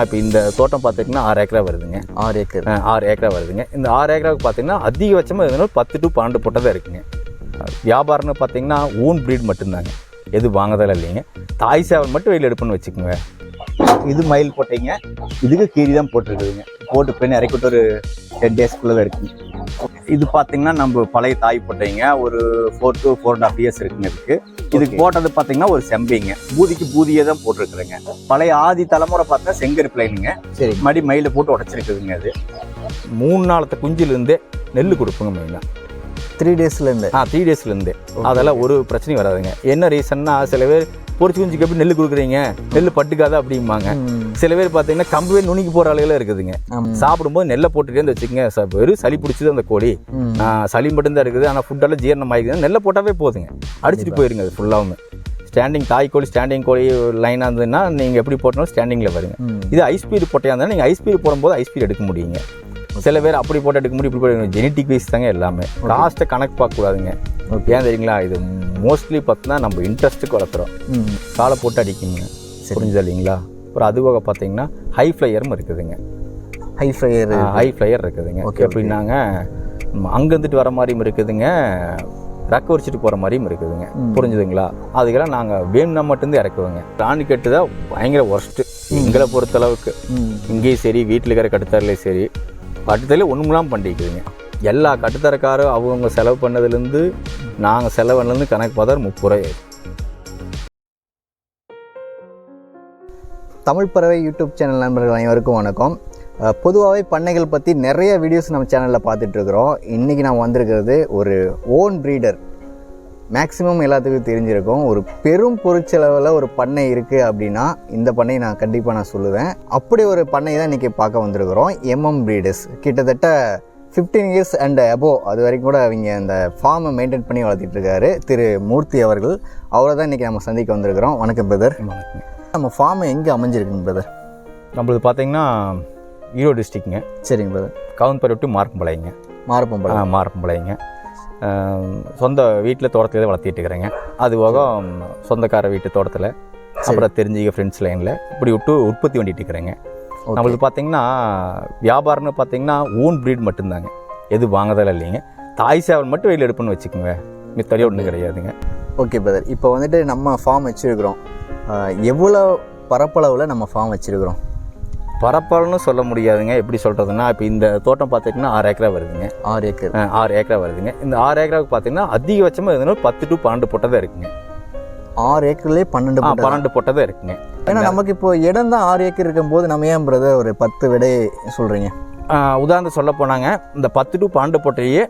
இப்போ இந்த தோட்டம் பார்த்துட்டிங்கன்னா ஆறு ஏக்கரா வருதுங்க. ஆறு ஏக்கர். ஆறு ஏக்கரா வருதுங்க. இந்த ஆறு ஏக்கராவுக்கு பார்த்தீங்கன்னா அதிகபட்சமாக இருந்தாலும் பத்து டு பன்னெண்டு போட்டை தான் இருக்குங்க. வியாபாரம்னு பார்த்தீங்கன்னா ஓன் ப்ரீட் மட்டும்தாங்க. எது வாங்குறதெல்லாம் இல்லைங்க. தாய் சேவல் மட்டும் வெளியில் எடுப்புன்னு வச்சுக்கோங்க. இது மயில் போட்டீங்க. இதுக்கு கீரி தான் போட்டிருக்குதுங்க போட்டு பெண் இறக்கிட்டு ஒரு டென் டேஸ்க்குள்ளே இருக்குங்க இது பார்த்தீங்கன்னா நம்ம பழைய தாய் போட்டீங்க. ஒரு four to four and half years இருக்குங்க இதுக்கு. இதுக்கு போட்டது பார்த்தீங்கன்னா ஒரு செம்பிங்க. பூதிக்கு பூதியே தான் போட்டிருக்குறேங்க. பழைய ஆதி தலைமுறை பார்த்தா செங்கர் பிள்ளைங்க. சரி. மடி மயில போட்டு உடச்சிருக்குதுங்க அது. மூணு நாளத்து குஞ்சிலேருந்தே நெல் கொடுப்போங்க மெயினாக த்ரீ டேஸ்லேருந்து ஆ த்ரீ டேஸ்லேருந்தே அதெல்லாம் ஒரு பிரச்சனையும் வராதுங்க. என்ன ரீசன்னா சில பேர் பொறிச்சு குஞ்சுக்கு எப்படி நெல் கொடுக்குறீங்க. நெல் பட்டுக்காத அப்படிம்பாங்க. சில பேர் பார்த்தீங்கன்னா கம்பவே நுனிக்கு போகிற ஆளுகளும் இருக்குதுங்க. சாப்பிடும்போது நெல்லை போட்டுட்டே இருந்து வச்சுக்கோங்க. வெறும் சளி பிடிச்சது அந்த கோழி. சளி மட்டும்தான் இருக்குது. ஆனால் ஃபுட்டெல்லாம் ஜீரணம் ஆகிக்குது நெல்லை போட்டாவே போதுங்க. அடிச்சுட்டு போயிருங்க அது ஃபுல்லாகவும் ஸ்டாண்டிங் தாய் கோழி ஸ்டாண்டிங் கோழி லைனாக இருந்ததுன்னா நீங்கள் எப்படி போட்டாலும் ஸ்டாண்டிங்கில் வருங்க. இது ஹை ஸ்பீடு போட்டியா இருந்தாலும் நீங்கள் ஹை ஸ்பீடு போடும்போது ஹை ஸ்பீடு எடுக்க முடியுங்க. சில பேர் அப்படி போட்டு எடுக்க முடியும் இப்படி போட்டு ஜெனட்டிக் வைஸ் தாங்க எல்லாமே. காஸ்ட்டை கணக்கு பார்க்கக்கூடாதுங்க. ஏன் தெரியுங்களா? இது மோஸ்ட்லி பார்த்தீங்கன்னா நம்ம இன்ட்ரெஸ்ட்டுக்கு வளர்த்துறோம் காலை போட்டு அடிக்குங்க புரிஞ்சுது இல்லைங்களா? அப்புறம் அது போக பார்த்தீங்கன்னா ஹை ஃப்ளையரும் இருக்குதுங்க. ஹை ஃப்ரையர் ஹை ஃப்ளையர் இருக்குதுங்க. Okay, எப்படின்னாங்க ம், அங்கேருந்துட்டு வர மாதிரியும் இருக்குதுங்க. ரெக்க வரிச்சிட்டு போகிற மாதிரியும் இருக்குதுங்க. புரிஞ்சுதுங்களா? அதுக்கெல்லாம் நாங்கள் வேணும்னா மட்டும்தான் இறக்குவோங்க. ராணி கட்டு தான் பயங்கர ஒர்ஸ்ட்டு எங்களை பொறுத்தளவுக்கு. இங்கேயும் சரி வீட்டில் இருக்கிற கட்டுத்தரலையும் சரி. கட்டுத்தரையில் ஒன்றுமெல்லாம் பண்ணிக்கிறீங்க எல்லா கட்டுத்தரக்காரும் அவங்க செலவு பண்ணதுலேருந்து நாங்கள் செலவு பண்ணதுலேருந்து கணக்கு பார்த்தா முப்பது ரூபாய் தமிழ் பறவை யூடியூப் சேனல் நண்பர்கள் அனைவருக்கும் வணக்கம். பொதுவாகவே பண்ணைகள் பற்றி நிறைய வீடியோஸ் நம்ம சேனலில் பார்த்துட்ருக்குறோம் இன்றைக்கி நான் வந்திருக்கிறது ஒரு ஓன் ப்ரீடர் மேக்ஸிமம் எல்லாத்துக்கும் தெரிஞ்சிருக்கும். ஒரு பெரும் பொருட்செலவில் ஒரு பண்ணை இருக்குது அப்படின்னா இந்த பண்ணையை நான் கண்டிப்பாக நான் சொல்லுவேன். அப்படி ஒரு பண்ணை தான் இன்றைக்கி பார்க்க வந்திருக்கிறோம். எம்எம் ப்ரீடர்ஸ் கிட்டத்தட்ட ஃபிஃப்டீன் இயர்ஸ் அண்ட் அபோவ் அது வரைக்கும் கூட அவங்க அந்த ஃபார்மை மெயின்டைன் பண்ணி வளர்த்திட்டு இருக்காரு. திரு மூர்த்தி அவர்கள். அவரை தான் இன்றைக்கி நம்ம சந்திக்க வந்திருக்கிறோம். வணக்கம் பிரதர். நம்ம ஃபார்ம் எங்கே அமைஞ்சிருக்குங்க பிரதர் நம்மளது பார்த்தீங்கன்னா ஈரோடு டிஸ்ட்ரிக்ட்ங்க சரிங்க பிரதர் கவுன்பேர் விட்டு மார்க்கம்பாளையங்க மாரப்பம்பலம் மாரப்பம்பாளையங்க சொந்த வீட்டில் தோட்டத்தில் வளர்த்திட்டு இருக்கிறேங்க அது போக சொந்தக்கார வீட்டு தோட்டத்தில் அப்புறம் தெரிஞ்சுக்க ஃப்ரெண்ட்ஸ் லைனில் இப்படி விட்டு உற்பத்தி பண்ணிட்டு இருக்கிறேங்க நம்மளுக்கு பார்த்தீங்கன்னா வியாபாரம்னு பார்த்தீங்கன்னா ஓன் ப்ரீட் மட்டும்தாங்க. எது வாங்குறதெல்லாம் இல்லைங்க. தாய் சேவல் மட்டும் வெளியில் எடுப்புன்னு வச்சுக்கோங்க. மித்தடியே ஒன்றும் கிடையாதுங்க. ஓகே பிரதர் இப்போ வந்துட்டு நம்ம ஃபார்ம் வச்சுருக்கிறோம். எவ்வளோ பரப்பளவில் நம்ம ஃபார்ம் வச்சுருக்கிறோம்? பரப்பளவுன்னு சொல்ல முடியாதுங்க. எப்படி சொல்கிறதுன்னா இப்போ இந்த தோட்டம் பார்த்துட்டிங்கன்னா ஆறு ஏக்கரா வருதுங்க. ஆறு ஏக்கர். ஆறு ஏக்கரா வருதுங்க. இந்த ஆறு ஏக்கராவுக்கு பார்த்தீங்கன்னா அதிகபட்சமாக இருந்தாலும் பத்து டு பன்னெண்டு பொட்டை தான் இருக்குங்க. ஆறு ஏக்கர்லேயே பன்னெண்டு பன்னெண்டு பொட்டை தான் இருக்குங்க. ஏன்னா நமக்கு இப்போ இடம் தான் ஆறு ஏக்கர் இருக்கும்போது நம்ம ஏன் பிரதர் ஒரு பத்து விடை சொல்கிறீங்க உதாரணத்துக்கு சொல்ல போனாங்க இந்த பத்து டு பன்னெண்டு பொட்டையே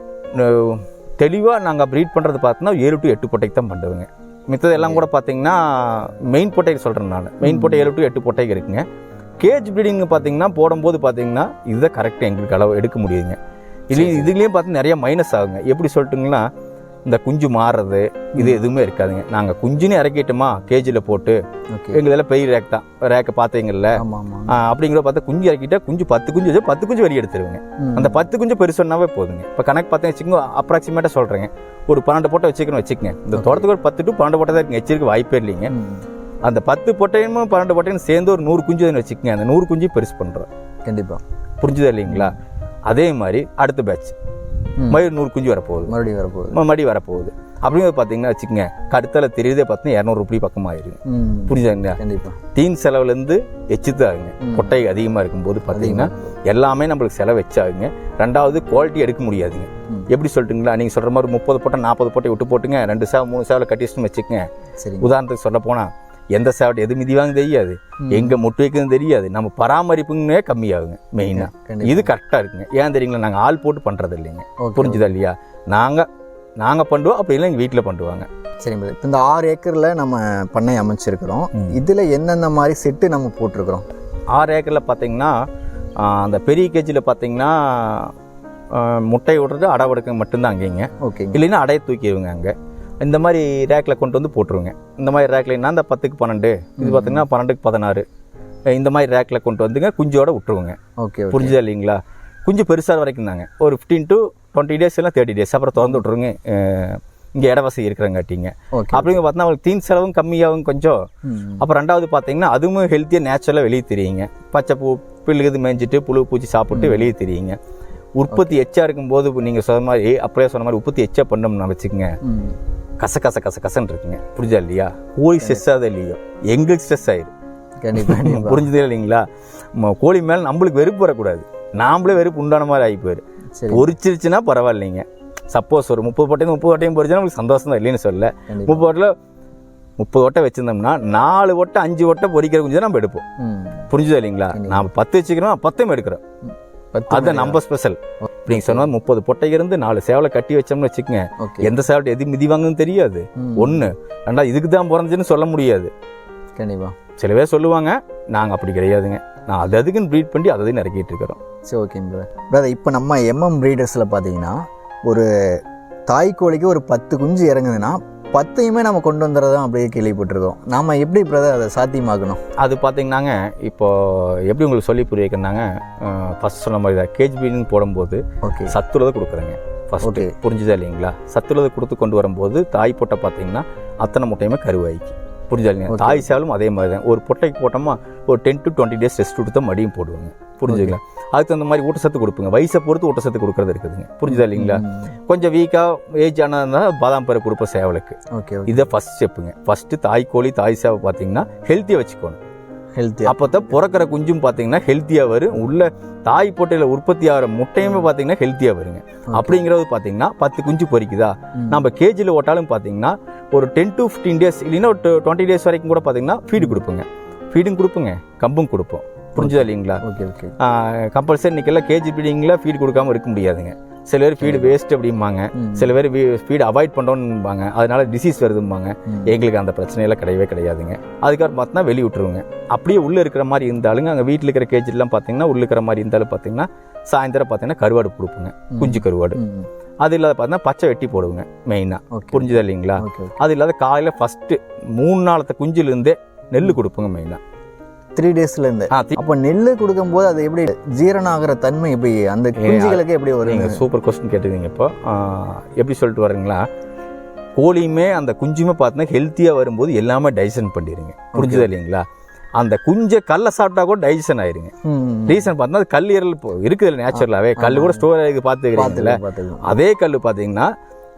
தெளிவாக நாங்கள் ப்ரீட் பண்ணுறது பார்த்தோன்னா ஏழு டு எட்டு பொட்டைக்கு தான் பண்ணுவோங்க மித்தது எல்லாம் கூட பார்த்தீங்கன்னா மெயின் பொட்டைக்கு சொல்கிறேன் நான். மெயின் பொட்டை ஏழு டு எட்டு பொட்டைக்கு இருக்குங்க. கேஜ் ப்ரீடிங் பார்த்தீங்கன்னா போடும்போது பார்த்தீங்கன்னா இதுதான் கரெக்டாக எங்களுக்கு அளவு எடுக்க முடியுதுங்க. இது இதுலேயும் பார்த்து நிறைய மைனஸ் ஆகுங்க. எப்படி சொல்லிட்டுங்களா இந்த குஞ்சு மாறுறது இது எதுவுமே இருக்காதுங்க. நாங்கள் குஞ்சுன்னு இறக்கிட்டோமா கேஜியில் போட்டு எங்களதெல்லாம் பெரிய ரேக் தான். ரேக்கை பார்த்தீங்கல்ல அப்படிங்கிற பார்த்தா குஞ்சு இறக்கிட்டா குஞ்சு பத்து குஞ்சு வச்சு பத்து குஞ்சு வெளியே எடுத்துருவேங்க. அந்த பத்து குஞ்சு பெருசுனாவே போதுங்க. இப்போ கணக்கு பார்த்தா வச்சுக்கோங்க அப்ராக்சிமேட்டாக சொல்கிறேங்க ஒரு பன்னெண்டு போட்டை வச்சுக்கணும் வச்சுக்கங்க. இந்த தோட்டத்துக்கு ஒரு பத்து டு பன்னெண்டு போட்டை தான் இருக்குங்க. வாய்ப்பே இல்லைங்க. அந்த பத்து பொட்டையும் பன்னெண்டு பொட்டையும் சேர்ந்து ஒரு நூறு குஞ்சு வச்சுக்கோங்க. அந்த நூறு குஞ்சு பெருசு பண்ணுறோம் கண்டிப்பாக புரிஞ்சுதா இல்லைங்களா? அதே மாதிரி அடுத்த பேட்ச் மறுபடியும் நூறு குஞ்சு வரப்போகுது. மறுபடியும் வரப்போகுது. மறுபடியும் வரப்போகுது. அப்படிங்கிறது பார்த்தீங்கன்னா வச்சுக்கோங்க கடுத்தால தெரியுதே பார்த்தீங்கன்னா இரநூறு ரூபாய் பக்கமாயிருங்க ம். புரிஞ்சுதுங்களா கண்டிப்பாக தீன் செலவுலேருந்து எச்சுதாகுங்க ம். கொட்டை அதிகமாக இருக்கும்போது பார்த்தீங்கன்னா எல்லாமே நம்மளுக்கு செலவு வச்சாகுங்க ரெண்டாவது குவாலிட்டி எடுக்க முடியாதுங்க. எப்படி சொல்லிட்டுங்களா நீங்கள் சொல்கிற மாதிரி முப்பது போட்டை நாற்பது போட்டை விட்டு போட்டுங்க. ரெண்டு சேவை மூணு சேவலை கட்டிச்சுன்னு வச்சுக்கோங்க. சரிங்க. உதாரணத்துக்கு சொல்ல போனால் எந்த சேவட்டை எது மிதி வாங்க தெரியாது. எங்கே முட்டு வைக்கிறது தெரியாது. நம்ம பராமரிப்புன்னே கம்மியாகுங்க மெயினாக. இது கரெக்டாக இருக்குங்க. ஏன் தெரியுங்களா? நாங்கள் ஆள் போட்டு பண்ணுறது இல்லைங்க. ஓகே புரிஞ்சுதா இல்லையா? நாங்கள் நாங்கள் பண்ணுவோம் அப்படி இல்லை எங்கள் வீட்டில் பண்ணுவாங்க பிரதர் இப்போ இந்த ஆறு ஏக்கரில் நம்ம பண்ணை அமைச்சிருக்கிறோம். இதில் எந்தெந்த மாதிரி செட்டு நம்ம போட்டிருக்கிறோம்? ஆறு ஏக்கரில் பார்த்தீங்கன்னா அந்த பெரிய கேஜியில் பார்த்தீங்கன்னா முட்டை விடுறது அடை விடுக்க மட்டும்தான் அங்கேங்க. ஓகேங்க. இல்லைன்னா அடையை தூக்கிடுவோங்க அங்கே. இந்த மாதிரி ரேக்கில் கொண்டு வந்து போட்டுருவோங்க இந்த மாதிரி ரேக்கில் அந்த பத்துக்கு பன்னெண்டு இது பார்த்தீங்கன்னா பன்னெண்டுக்கு பதினாறு. இந்த மாதிரி ரேக்கில் கொண்டு வந்துங்க குஞ்சோட விட்டுருவோங்க. ஓகே புரிஞ்சுதா இல்லைங்களா? குஞ்சு பெருசாக வரைக்கும் தாங்க. ஒரு ஃபிஃப்டீன் டு டுவெண்ட்டி டேஸ் இல்லை தேர்ட்டி டேஸ் அப்புறம் திறந்து விட்ருங்க இங்கே இட வசதி இருக்கிறங்காட்டிங்க. அப்படிங்க பார்த்தா அவங்களுக்கு தீன் செலவும் கம்மியாகும் கொஞ்சம். அப்புறம் ரெண்டாவது பார்த்தீங்கன்னா அதுவும் ஹெல்த்தியாக நேச்சுரலாக வெளியே தெரியுங்க. பச்சை பூ பில்லுகுது மேய்ஞ்சிட்டு புழு பூச்சி சாப்பிட்டு வெளியே தெரியுங்க. உற்பத்தி எச்சா இருக்கும்போது நீங்கள் சொன்ன மாதிரி அப்படியே சொன்ன மாதிரி உற்பத்தி எச்சா பண்ணோம்னா வச்சுக்கோங்க கச கச கச கசன்னு இருக்குங்க புரிஞ்சா இல்லையா? கோழி ஸ்ட்ரெஸ் ஆகுது இல்லையோ? எங்களுக்கு ஸ்ட்ரெஸ் ஆயிடும் கண்டிப்பா கண்டிப்பா. புரிஞ்சதே இல்லைங்களா? கோழி மேலே நம்மளுக்கு வெறுப்பு வரக்கூடாது. நாமளே வெறுப்பு உண்டான மாதிரி ஆகி போயிரு. சரி. பொரிச்சிருச்சுன்னா பரவாயில்லைங்க. சப்போஸ் ஒரு முப்பது வட்டையும் முப்பது வட்டையும் பொரிச்சா நமக்கு சந்தோஷம் தான் இல்லைன்னு சொல்ல முப்பது வட்டில் முப்பது வட்டை வச்சிருந்தோம்னா நாலு வட்டை அஞ்சு வட்டை பொரிக்கிற குஞ்சு நம்ம எடுப்போம். புரிஞ்சுதா இல்லைங்களா? நாம பத்து வச்சுக்கிறோம் பத்தையும் எடுக்கிறோம். பத்து அது நம்ம ஸ்பெஷல் நீங்க சொன்ன மாதிரி முப்பது பொட்டை இருந்து நாலு சேவலை கட்டி வச்சோம்னு வச்சுக்கோங்க. எந்த சேவலை எது மிதி வாங்குன்னு தெரியாது. ம். ஒண்ணு. ரெண்டா இதுக்கு தான் பிறந்துச்சுன்னு சொல்ல முடியாது. கண்டிப்பா. சில பேர் சொல்லுவாங்க நாங்க அப்படி கிடையாதுங்க. நான் அது அதுக்குன்னு ப்ரீட் பண்ணி அதை இறக்கிட்டு இருக்கிறோம். சரி ஓகே பிரதர் பிரதர் இப்போ நம்ம எம்எம் ப்ரீடர்ஸில் பார்த்தீங்கன்னா ஒரு தாய் கோழிக்கு ஒரு பத்து குஞ்சு இறங்குதுன்னா பத்தையுமே நம்ம கொண்டு வந்துடுறோம் அப்படியே கேள்விப்பட்டிருக்கோம். நாம எப்படி பிரதர் அதை சாத்தியமாக்கணும்? அது பார்த்தீங்கன்னாங்க இப்போ எப்படி உங்களுக்கு சொல்லி புரிய வைக்கிறனாங்க ஃபர்ஸ்ட் சொன்ன மாதிரி தான். கேஜிபின்னு போடும்போது ஓகே சத்துள்ளதை கொடுக்குறேங்க. Okay. புரிஞ்சுதா இல்லைங்களா? சத்துள்ளதை கொடுத்து கொண்டு வரும்போது தாய் பொட்டை பார்த்தீங்கன்னா அத்தனை முட்டையுமே கருவாய்க்கு. புரிஞ்சா இல்லைங்க Okay. தாய் சேவலும் அதே மாதிரி தான் ஒரு பொட்டைக்கு போட்டோமா ஒரு ten to twenty days rest கொடுத்தா மடியும் போடுவாங்க. புரிஞ்சுங்களா அதுக்கு தகுந்த மாதிரி ஊட்டச்சத்து கொடுப்புங்க. வயசை பொறுத்து ஊட்டச்சத்து கொடுக்கறது இருக்குதுங்க. புரிஞ்சுதா இல்லைங்களா? கொஞ்சம் வீக்காக ஏஜ் ஆனதுனா பாதாம் பருப்பு கொடுப்போம் சேவலுக்கு. ஓகே இதை ஃபர்ஸ்ட் ஸ்டெப்புங்க ஃபர்ஸ்ட் தாய் கோழி தாய் சேவை பார்த்தீங்கன்னா ஹெல்த்தியாக வச்சுக்கணும். ஹெல்த்தி அப்போ தான் பிறக்கிற குஞ்சும் பார்த்தீங்கன்னா ஹெல்த்தியாக வரும். உள்ள தாய் பொட்டையில் உற்பத்தி ஆகிற முட்டையுமே பார்த்தீங்கன்னா ஹெல்த்தியாக வருங்க. அப்படிங்கிறது பார்த்தீங்கன்னா பத்து குஞ்சு பொரிக்குதா ம். நம்ம கேஜியில் ஓட்டாலும் பார்த்தீங்கன்னா ஒரு டென் டு ஃபிஃப்டீன் டேஸ் இல்லைன்னா ஒரு டுவெண்ட்டி டேஸ் வரைக்கும் கூட பார்த்தீங்கன்னா ஃபீடு கொடுப்போங்க. ஃபீடும் கொடுப்போங்க. கம்பும் கொடுப்போம். புரிஞ்சுதா இல்லைங்களா? ஓகே ஓகே கம்பல்சரி இன்னைக்கெல்லாம் கேஜி ஃபீடிங்கில் ஃபீடு கொடுக்காம இருக்க முடியாதுங்க. சில பேர் ஃபீடு வேஸ்ட் அப்படிம்பாங்க. சில பேர் ஃபீடு அவாய்ட் பண்ணுறோம்பாங்க அதனால டிசீஸ் வருதும்பாங்க. எங்களுக்கு அந்த பிரச்சனையெல்லாம் கிடையவே கிடையாதுங்க. அதுக்கப்புறம் பார்த்தீங்கன்னா வெளிய விட்டுருவோங்க. அப்படியே உள்ளே இருக்கிற மாதிரி இருந்தாலுங்க அங்கே வீட்டில் இருக்கிற கேஜிலாம் பார்த்தீங்கன்னா உள்ள இருக்கிற மாதிரி இருந்தாலும் பார்த்தீங்கன்னா சாயந்தரம் பார்த்தீங்கன்னா கருவாடு கொடுப்போங்க. குஞ்சு கருவாடு. அது இல்லாத பார்த்தீங்கன்னா பச்சை வெட்டி போடுவோங்க மெயினாக புரிஞ்சுதா இல்லைங்களா? அது இல்லாத காலையில் ஃபஸ்ட்டு மூணு நாளത്തെ குஞ்சிலேருந்தே நெல் கொடுப்போங்க மெயினாக த்ரீ டேஸ்ல இருந்து. அப்போ நெல் கொடுக்கும்போது அது எப்படி ஜீரணம் ஆகிற தன்மை எப்படி அந்த குஞ்சுகளுக்கு எப்படி வருங்க சூப்பர் கொஸ்டின் கேட்டுருந்தீங்க இப்போ. எப்படி சொல்லிட்டு வரீங்களா கோழியுமே அந்த குஞ்சுமே பார்த்தீங்கன்னா ஹெல்த்தியாக வரும்போது எல்லாமே டைஜஷன் பண்ணிடுங்க. புரிஞ்சுதா இல்லைங்களா? அந்த குஞ்சை கல்லை சாப்பிட்டா கூட டைஜஷன் ஆயிருங்க. ரீசன் பார்த்தீங்கன்னா அது கல்லீரல் இருக்குது நேச்சுரலாகவே கல் கூட ஸ்டோர் ஆகி பார்த்துக்கிறீங்களா அதே கல் பார்த்தீங்கன்னா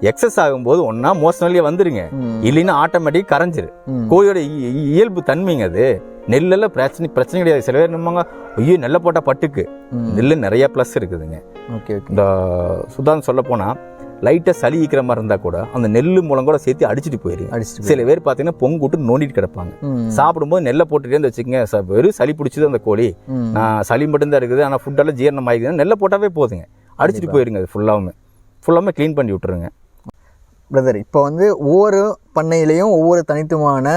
எக்ஸஸ் ஆகும்போது ஒன்றா மோஷனல்லே வந்துருங்க. இல்லைன்னா ஆட்டோமேட்டிக் கரைஞ்சிரு கோழியோட இயல்பு தன்மைங்க அது. நெல்லெல்லாம் பிரச்சனை பிரச்சனை கிடையாது. சில பேர் நம்மங்க ஐயோ நெல்லை போட்டால் பட்டுக்கு. ம். நெல்லு நிறைய ப்ளஸ் இருக்குதுங்க. ஓகே இந்த சுதான்னு சொல்ல போனால் லைட்டாக சளி ஈக்கிற மாதிரி இருந்தால் கூட அந்த நெல் மூலம் கூட சேர்த்து அடிச்சிட்டு போயிருங்க அடிச்சுட்டு சில பேர் பார்த்தீங்கன்னா பொங்கு விட்டு நோண்டிட்டு கிடப்பாங்க. சாப்பிடும்போது நெல்லை போட்டுட்டே வச்சுக்கோங்க. ச- வெறும் சளி பிடிச்சது அந்த கோழி. நான் சளி மட்டும்தான் இருக்குது ஆனால் ஃபுட்டெல்லாம் ஜீரணம் ஆகிக்குது நெல்லை போட்டாவே போதுங்க. அடிச்சிட்டு போயிருங்க அது ஃபுல்லாமே ஃபுல்லாமே க்ளீன் பண்ணி விட்டுருங்க. பிரதர் இப்போ வந்து ஒவ்வொரு பண்ணையிலையும் ஒவ்வொரு தனித்துவமான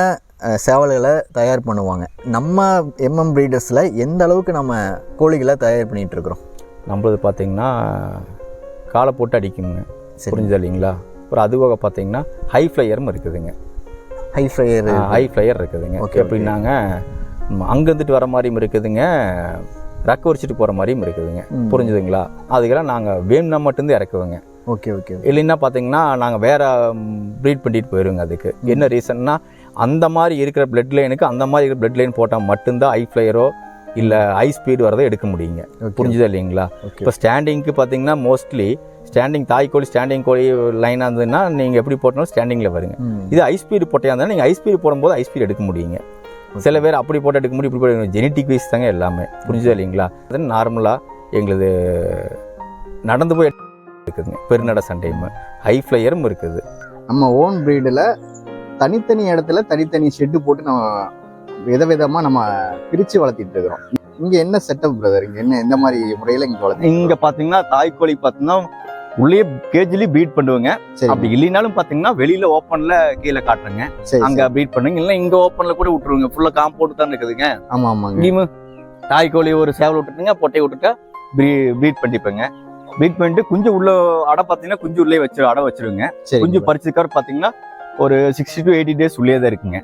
சேவல்களை தயார் பண்ணுவாங்க. நம்ம எம்எம் ப்ரீடர்ஸில் எந்த அளவுக்கு நம்ம கோழிகளை தயார் பண்ணிட்டு இருக்கிறோம்? நம்மளது பார்த்தீங்கன்னா காலை போட்டு அடிக்குங்க சரி. புரிஞ்சுதா இல்லைங்களா? அப்புறம் அதுவாக பார்த்தீங்கன்னா ஹை ஃப்ளையரும் இருக்குதுங்க. ஹை ஃப்ளையர் ஹை ஃப்ளையர் இருக்குதுங்க. எப்படின்னாங்க ம், அங்கேருந்துட்டு வர மாதிரியும் இருக்குதுங்க. ரெக்க வரிச்சிட்டு போகிற மாதிரியும் இருக்குதுங்க. புரிஞ்சுதுங்களா? அதுக்கெல்லாம் நாங்கள் வேணும்னா மட்டும்தான் இறக்குவோங்க. ஓகே ஓகே இல்லைன்னா பார்த்தீங்கன்னா நாங்கள் வேற ப்ரீட் பண்ணிட்டு போயிடுவோங்க அதுக்கு. என்ன ரீசன்னா அந்த மாதிரி இருக்கிற பிளட் லைனுக்கு அந்த மாதிரி இருக்கிற பிளட் லைன் போட்டால் மட்டும்தான் ஐ ஃப்ளையரோ இல்லை ஐ ஸ்பீடு வரதை எடுக்க முடியுங்க. புரிஞ்சுதா இல்லைங்களா? ஓகே. இப்போ ஸ்டாண்டிங்க்கு பார்த்தீங்கன்னா மோஸ்ட்லி ஸ்டாண்டிங் தாய் கோழி ஸ்டாண்டிங் கோழி லைனாக இருந்ததுன்னா நீங்கள் எப்படி போட்டாலும் ஸ்டாண்டிங்கில் வருங்க. இது ஐ ஸ்பீடு போட்டையா இருந்தால் நீங்கள் ஐ ஸ்பீடு போடும்போது ஐ ஸ்பீடு எடுக்க முடியுங்க. சில பேர் அப்படி போட்டு எடுக்க முடியும் இப்படி போட்டு ஜெனட்டிக் வைஸ் தாங்க எல்லாமே. புரிஞ்சுதா இல்லைங்களா? அது நார்மலாக எங்களுது நடந்து போய் இருக்குதுங்க பெருநட சண்டையும் ஹை ஃப்ளையரும் இருக்குது. நம்ம ஓன் ப்ரீடில் தனித்தனி இடத்துல தனித்தனி ஷெட்டு போட்டு நம்ம விதவிதமாக நம்ம பிரித்து வளர்த்திட்டு இருக்கிறோம். இங்கே என்ன செட்டப் பிரதர் இங்கே என்ன எந்த மாதிரி முறையில் இங்கே வளர்த்தி இங்கே பார்த்தீங்கன்னா தாய் கோழி பார்த்தீங்கன்னா உள்ளே கேஜ்லி பீட் பண்ணுவாங்க. அப்படி இல்லைனாலும் பார்த்தீங்கன்னா வெளியில ஓப்பன்ல கீழே காட்டுறேங்க. அங்க பீட் பண்ணுங்க. இல்லை இங்க ஓப்பன்ல கூட விட்டுருங்க ஃபுல்லா காம்பவுண்ட் தான் இருக்குதுங்க. ஆமாம் ஆமாங்க. இங்கேயுமே தாய் கோழி ஒரு சேவல் விட்டுட்டுங்க பொட்டையை விட்டுட்டா ப்ரீட் பண்ணிப்பேங்க. ப்ரீட் பண்ணிட்டு குஞ்சு உள்ள அடை பார்த்தீங்கன்னா குஞ்சு உள்ளே வச்சு அடை வச்சிருங்க. சரி குஞ்சு பறிச்சதுக்காக பார்த்தீங்கன்னா ஒரு சிக்ஸ்டி டு எயிட்டி டேஸ் உள்ளே தான் இருக்குங்க.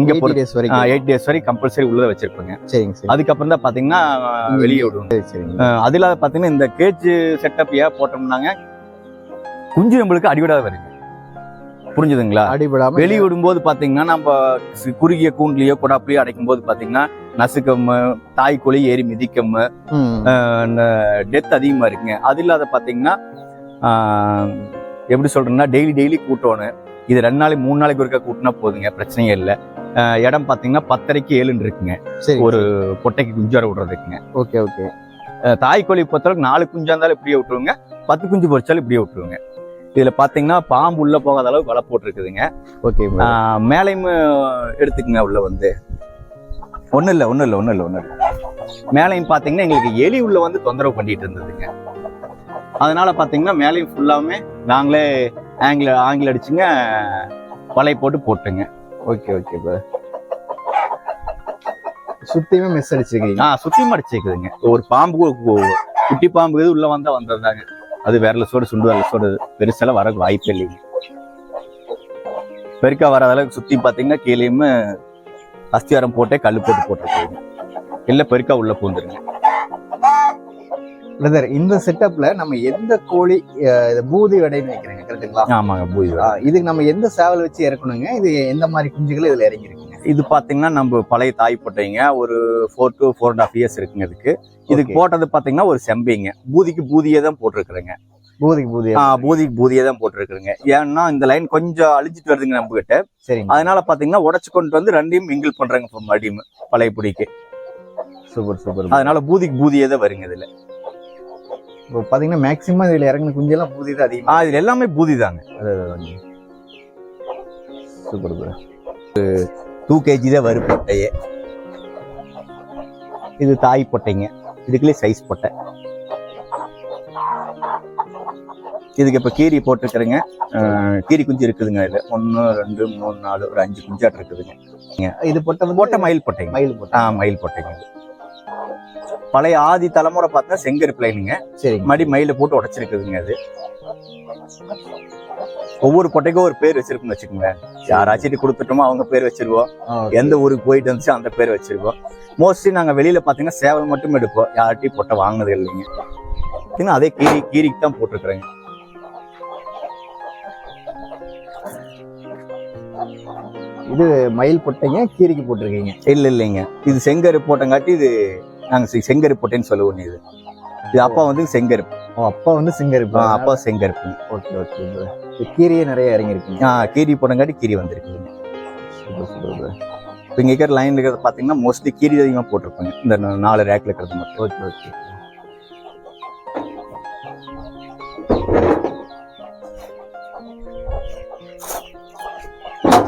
இங்க டேஸ் வரைக்கும். எயிட் டேஸ் வரை கம்பல்சரி உள்ளதை வச்சிருப்பேங்க. சரிங்க சரி அதுக்கப்புறம் தான் பார்த்தீங்கன்னா வெளியே விடுவோம். அது இல்லாத பார்த்தீங்கன்னா இந்த கேஜ் செட்டப் ஏன் போட்டோம்னாங்க குஞ்சு நம்மளுக்கு அடிவிடாத வருங்க புரிஞ்சுதுங்களா? அடிபடாம வெளிய விடும்போது பாத்தீங்கன்னா நம்ம குறுகிய கூண்டுலயோ கொடாப்பிலையோ அடைக்கும் போது பாத்தீங்கன்னா நசுக்கம்மு தாய்க்கொழி ஏறி மிதிக்கம்மு டெத் அதிகமா இருக்குங்க. அது இல்லாத பாத்தீங்கன்னா எப்படி சொல்றேன்னா டெய்லி டெய்லி கூட்டணும். இது ரெண்டு நாளைக்கு மூணு நாளைக்கு ஒருக்கா கூட்டினா போதுங்க. பிரச்சனையே இல்லை. இடம் பாத்தீங்கன்னா பத்தரைக்கு ஏழுன்னு இருக்குங்க. ஒரு பொட்டைக்கு குஞ்சார விடுறதுக்குங்க. Okay okay. தாய்க்கோழி பொறுத்தளவுக்கு நாலு குஞ்சா இருந்தாலும் இப்படியே விட்டுருங்க. பத்து குஞ்சு பொறிச்சாலும் இப்படியே விட்டுருங்க. இதுல பாத்தீங்கன்னா பாம்பு உள்ள போகாத அளவுக்கு வலை போட்டிருக்குதுங்க. ஓகே மேலையும் எடுத்துக்குங்க உள்ள வந்து. ஒண்ணும் இல்ல ஒண்ணும் இல்ல ஒண்ணும் இல்ல ஒண்ணும் இல்ல. மேலையும் பாத்தீங்கன்னா எங்களுக்கு எலி உள்ள வந்து தொந்தரவு பண்ணிட்டு இருந்ததுங்க. அதனால பாத்தீங்கன்னா மேலையும் ஃபுல்லாமே நாங்களே ஆங்கில ஆங்கில அடிச்சுங்க வலை போட்டு போட்டுங்க. ஓகே ஓகே பிரதர் சுத்தியுமே மிஸ் அடிச்சிருக்கீங்க. ஆ சுத்தி மடிச்சுக்குதுங்க ஒரு பாம்பு குட்டி பாம்பு எது உள்ள வந்தா வந்ததுதாங்க. அது விரல சோடு சுண்டு விரல சோடு பெருசெல்லாம் வர வாய்ப்பே இல்லைங்க. பெருக்கா வராத அளவுக்கு சுத்தி பாத்தீங்கன்னா கீழேயுமே அஸ்திவாரம் போட்டே கல் போட்டு போட்டுருக்குங்க. இல்ல பெருக்கா உள்ள பூந்துருங்க. பிரதர் இந்த செட்டப்ல நம்ம எந்த கோழி பூதி வடைன்னு வைக்கிறீங்க கரெக்ட்டுங்களா ஆமாங்க ஆஹ், இதுக்கு நம்ம எந்த சேவல் வச்சு இறக்கணுங்க? இது எந்த மாதிரி குஞ்சுகள் இதுல இறங்கிருக்குங்க இது பாத்தீங்கன்னா நம்ம பழைய தாய் போட்டீங்க ஒரு four to four and half years இருக்குங்க இதுக்கு. இதுக்கு. போட்டது பாத்தீங்கன்னா ஒரு செம்பைங்க. பூதிக்கு பூதியே தான் போட்டிருக்கிறேங்க. பூதிக்கு பூதி ஆ, பூதிக்கு பூதியே தான் போட்டிருக்கிறேங்க. ஏன்னா இந்த லைன் கொஞ்சம் அழிஞ்சிட்டு வருதுங்க நம்ம கிட்ட அதனால பாத்தீங்கன்னா உடைச்சு கொண்டு வந்து ரெண்டையும் மிங்கிள் பண்றாங்க இப்போ மறுபடியும் பழைய பிடிக்கு. சூப்பர் சூப்பர் அதனால பூதிக்கு பூதியே தான் வருங்க இதுல. இப்போ பாத்தீங்கன்னா மேக்சிமம் இதுல இறங்கின குஞ்செல்லாம் பூதி தான் ஆ அதிகமா இதுல எல்லாமே பூதி தாங்க. சூப்பர் ப்ரோ டூ கேஜி தான் வரும் பொட்டையே இது தாய் பொட்டைங்க. இதுக்குள்ளே சைஸ் பொட்டை. இதுக்கு இப்ப கீரி போட்டுருக்குறேங்க. கீரி குஞ்சு இருக்குதுங்க இதுல. ஒன்னு ரெண்டு மூணு நாலு ஒரு அஞ்சு குஞ்சாட்டு இருக்குதுங்க. இது பொட்டை பொட்டை மயில் பொட்டைங்க. மயில் ஆ பொட்டை மயில் பொட்டைங்க இது. பழைய ஆதி தலைமுறை பார்த்தா செங்கரு பிளைனுங்க சரிங்க. மடி மயில போட்டு உடைச்சிருக்குதுங்க அது. ஒவ்வொரு பொட்டைக்கும் ஒரு பேர் வச்சிருக்குன்னு வச்சுக்கோங்க யாராச்சும் கொடுத்துட்டோமோ அவங்க பேர் வச்சிருவோம் எந்த ஊருக்கு போயிட்டு வந்துச்சு அந்த பேர் வச்சிருக்கோம் மோஸ்ட்லி நாங்க வெளியில பாத்தீங்கன்னா சேவல் மட்டும் எடுப்போம். யார்ட்டையும் பொட்டை வாங்கினது இல்லைங்க. பாத்தீங்கன்னா அதே கீரி கீரிக்கு தான் போட்டிருக்கிறேங்க. இது மயில் பொட்டைங்க கீரிக்கு போட்டிருக்கீங்க? இல்ல இல்லைங்க. இது செங்கரு போட்டங்காட்டி இது நாங்க செ- செங்கரு போட்டேன்னு சொல்லுவோம் இது. இது அப்பா வந்து செங்கருப்பு. அப்பா வந்து சிங்கர் ஆ, அப்பா செங்கருப்பு ஓகே ஓகே ப்ரோ கீரியே நிறைய இறங்கிருக்கீங்க ஆ கீரி போட்டங்காட்டி கீரி வந்திருக்குதுங்க. சூப்பர் சூப்பர் ப்ரோ இப்போ இங்க இருக்கிற லைன் இருக்கிறது பாத்தீங்கன்னா மோஸ்ட்லி கீரி அதிகமா போட்டிருப்பாங்க. இந்த நாலு ரேக்ல இருக்கிறது மட்டும். Okay okay.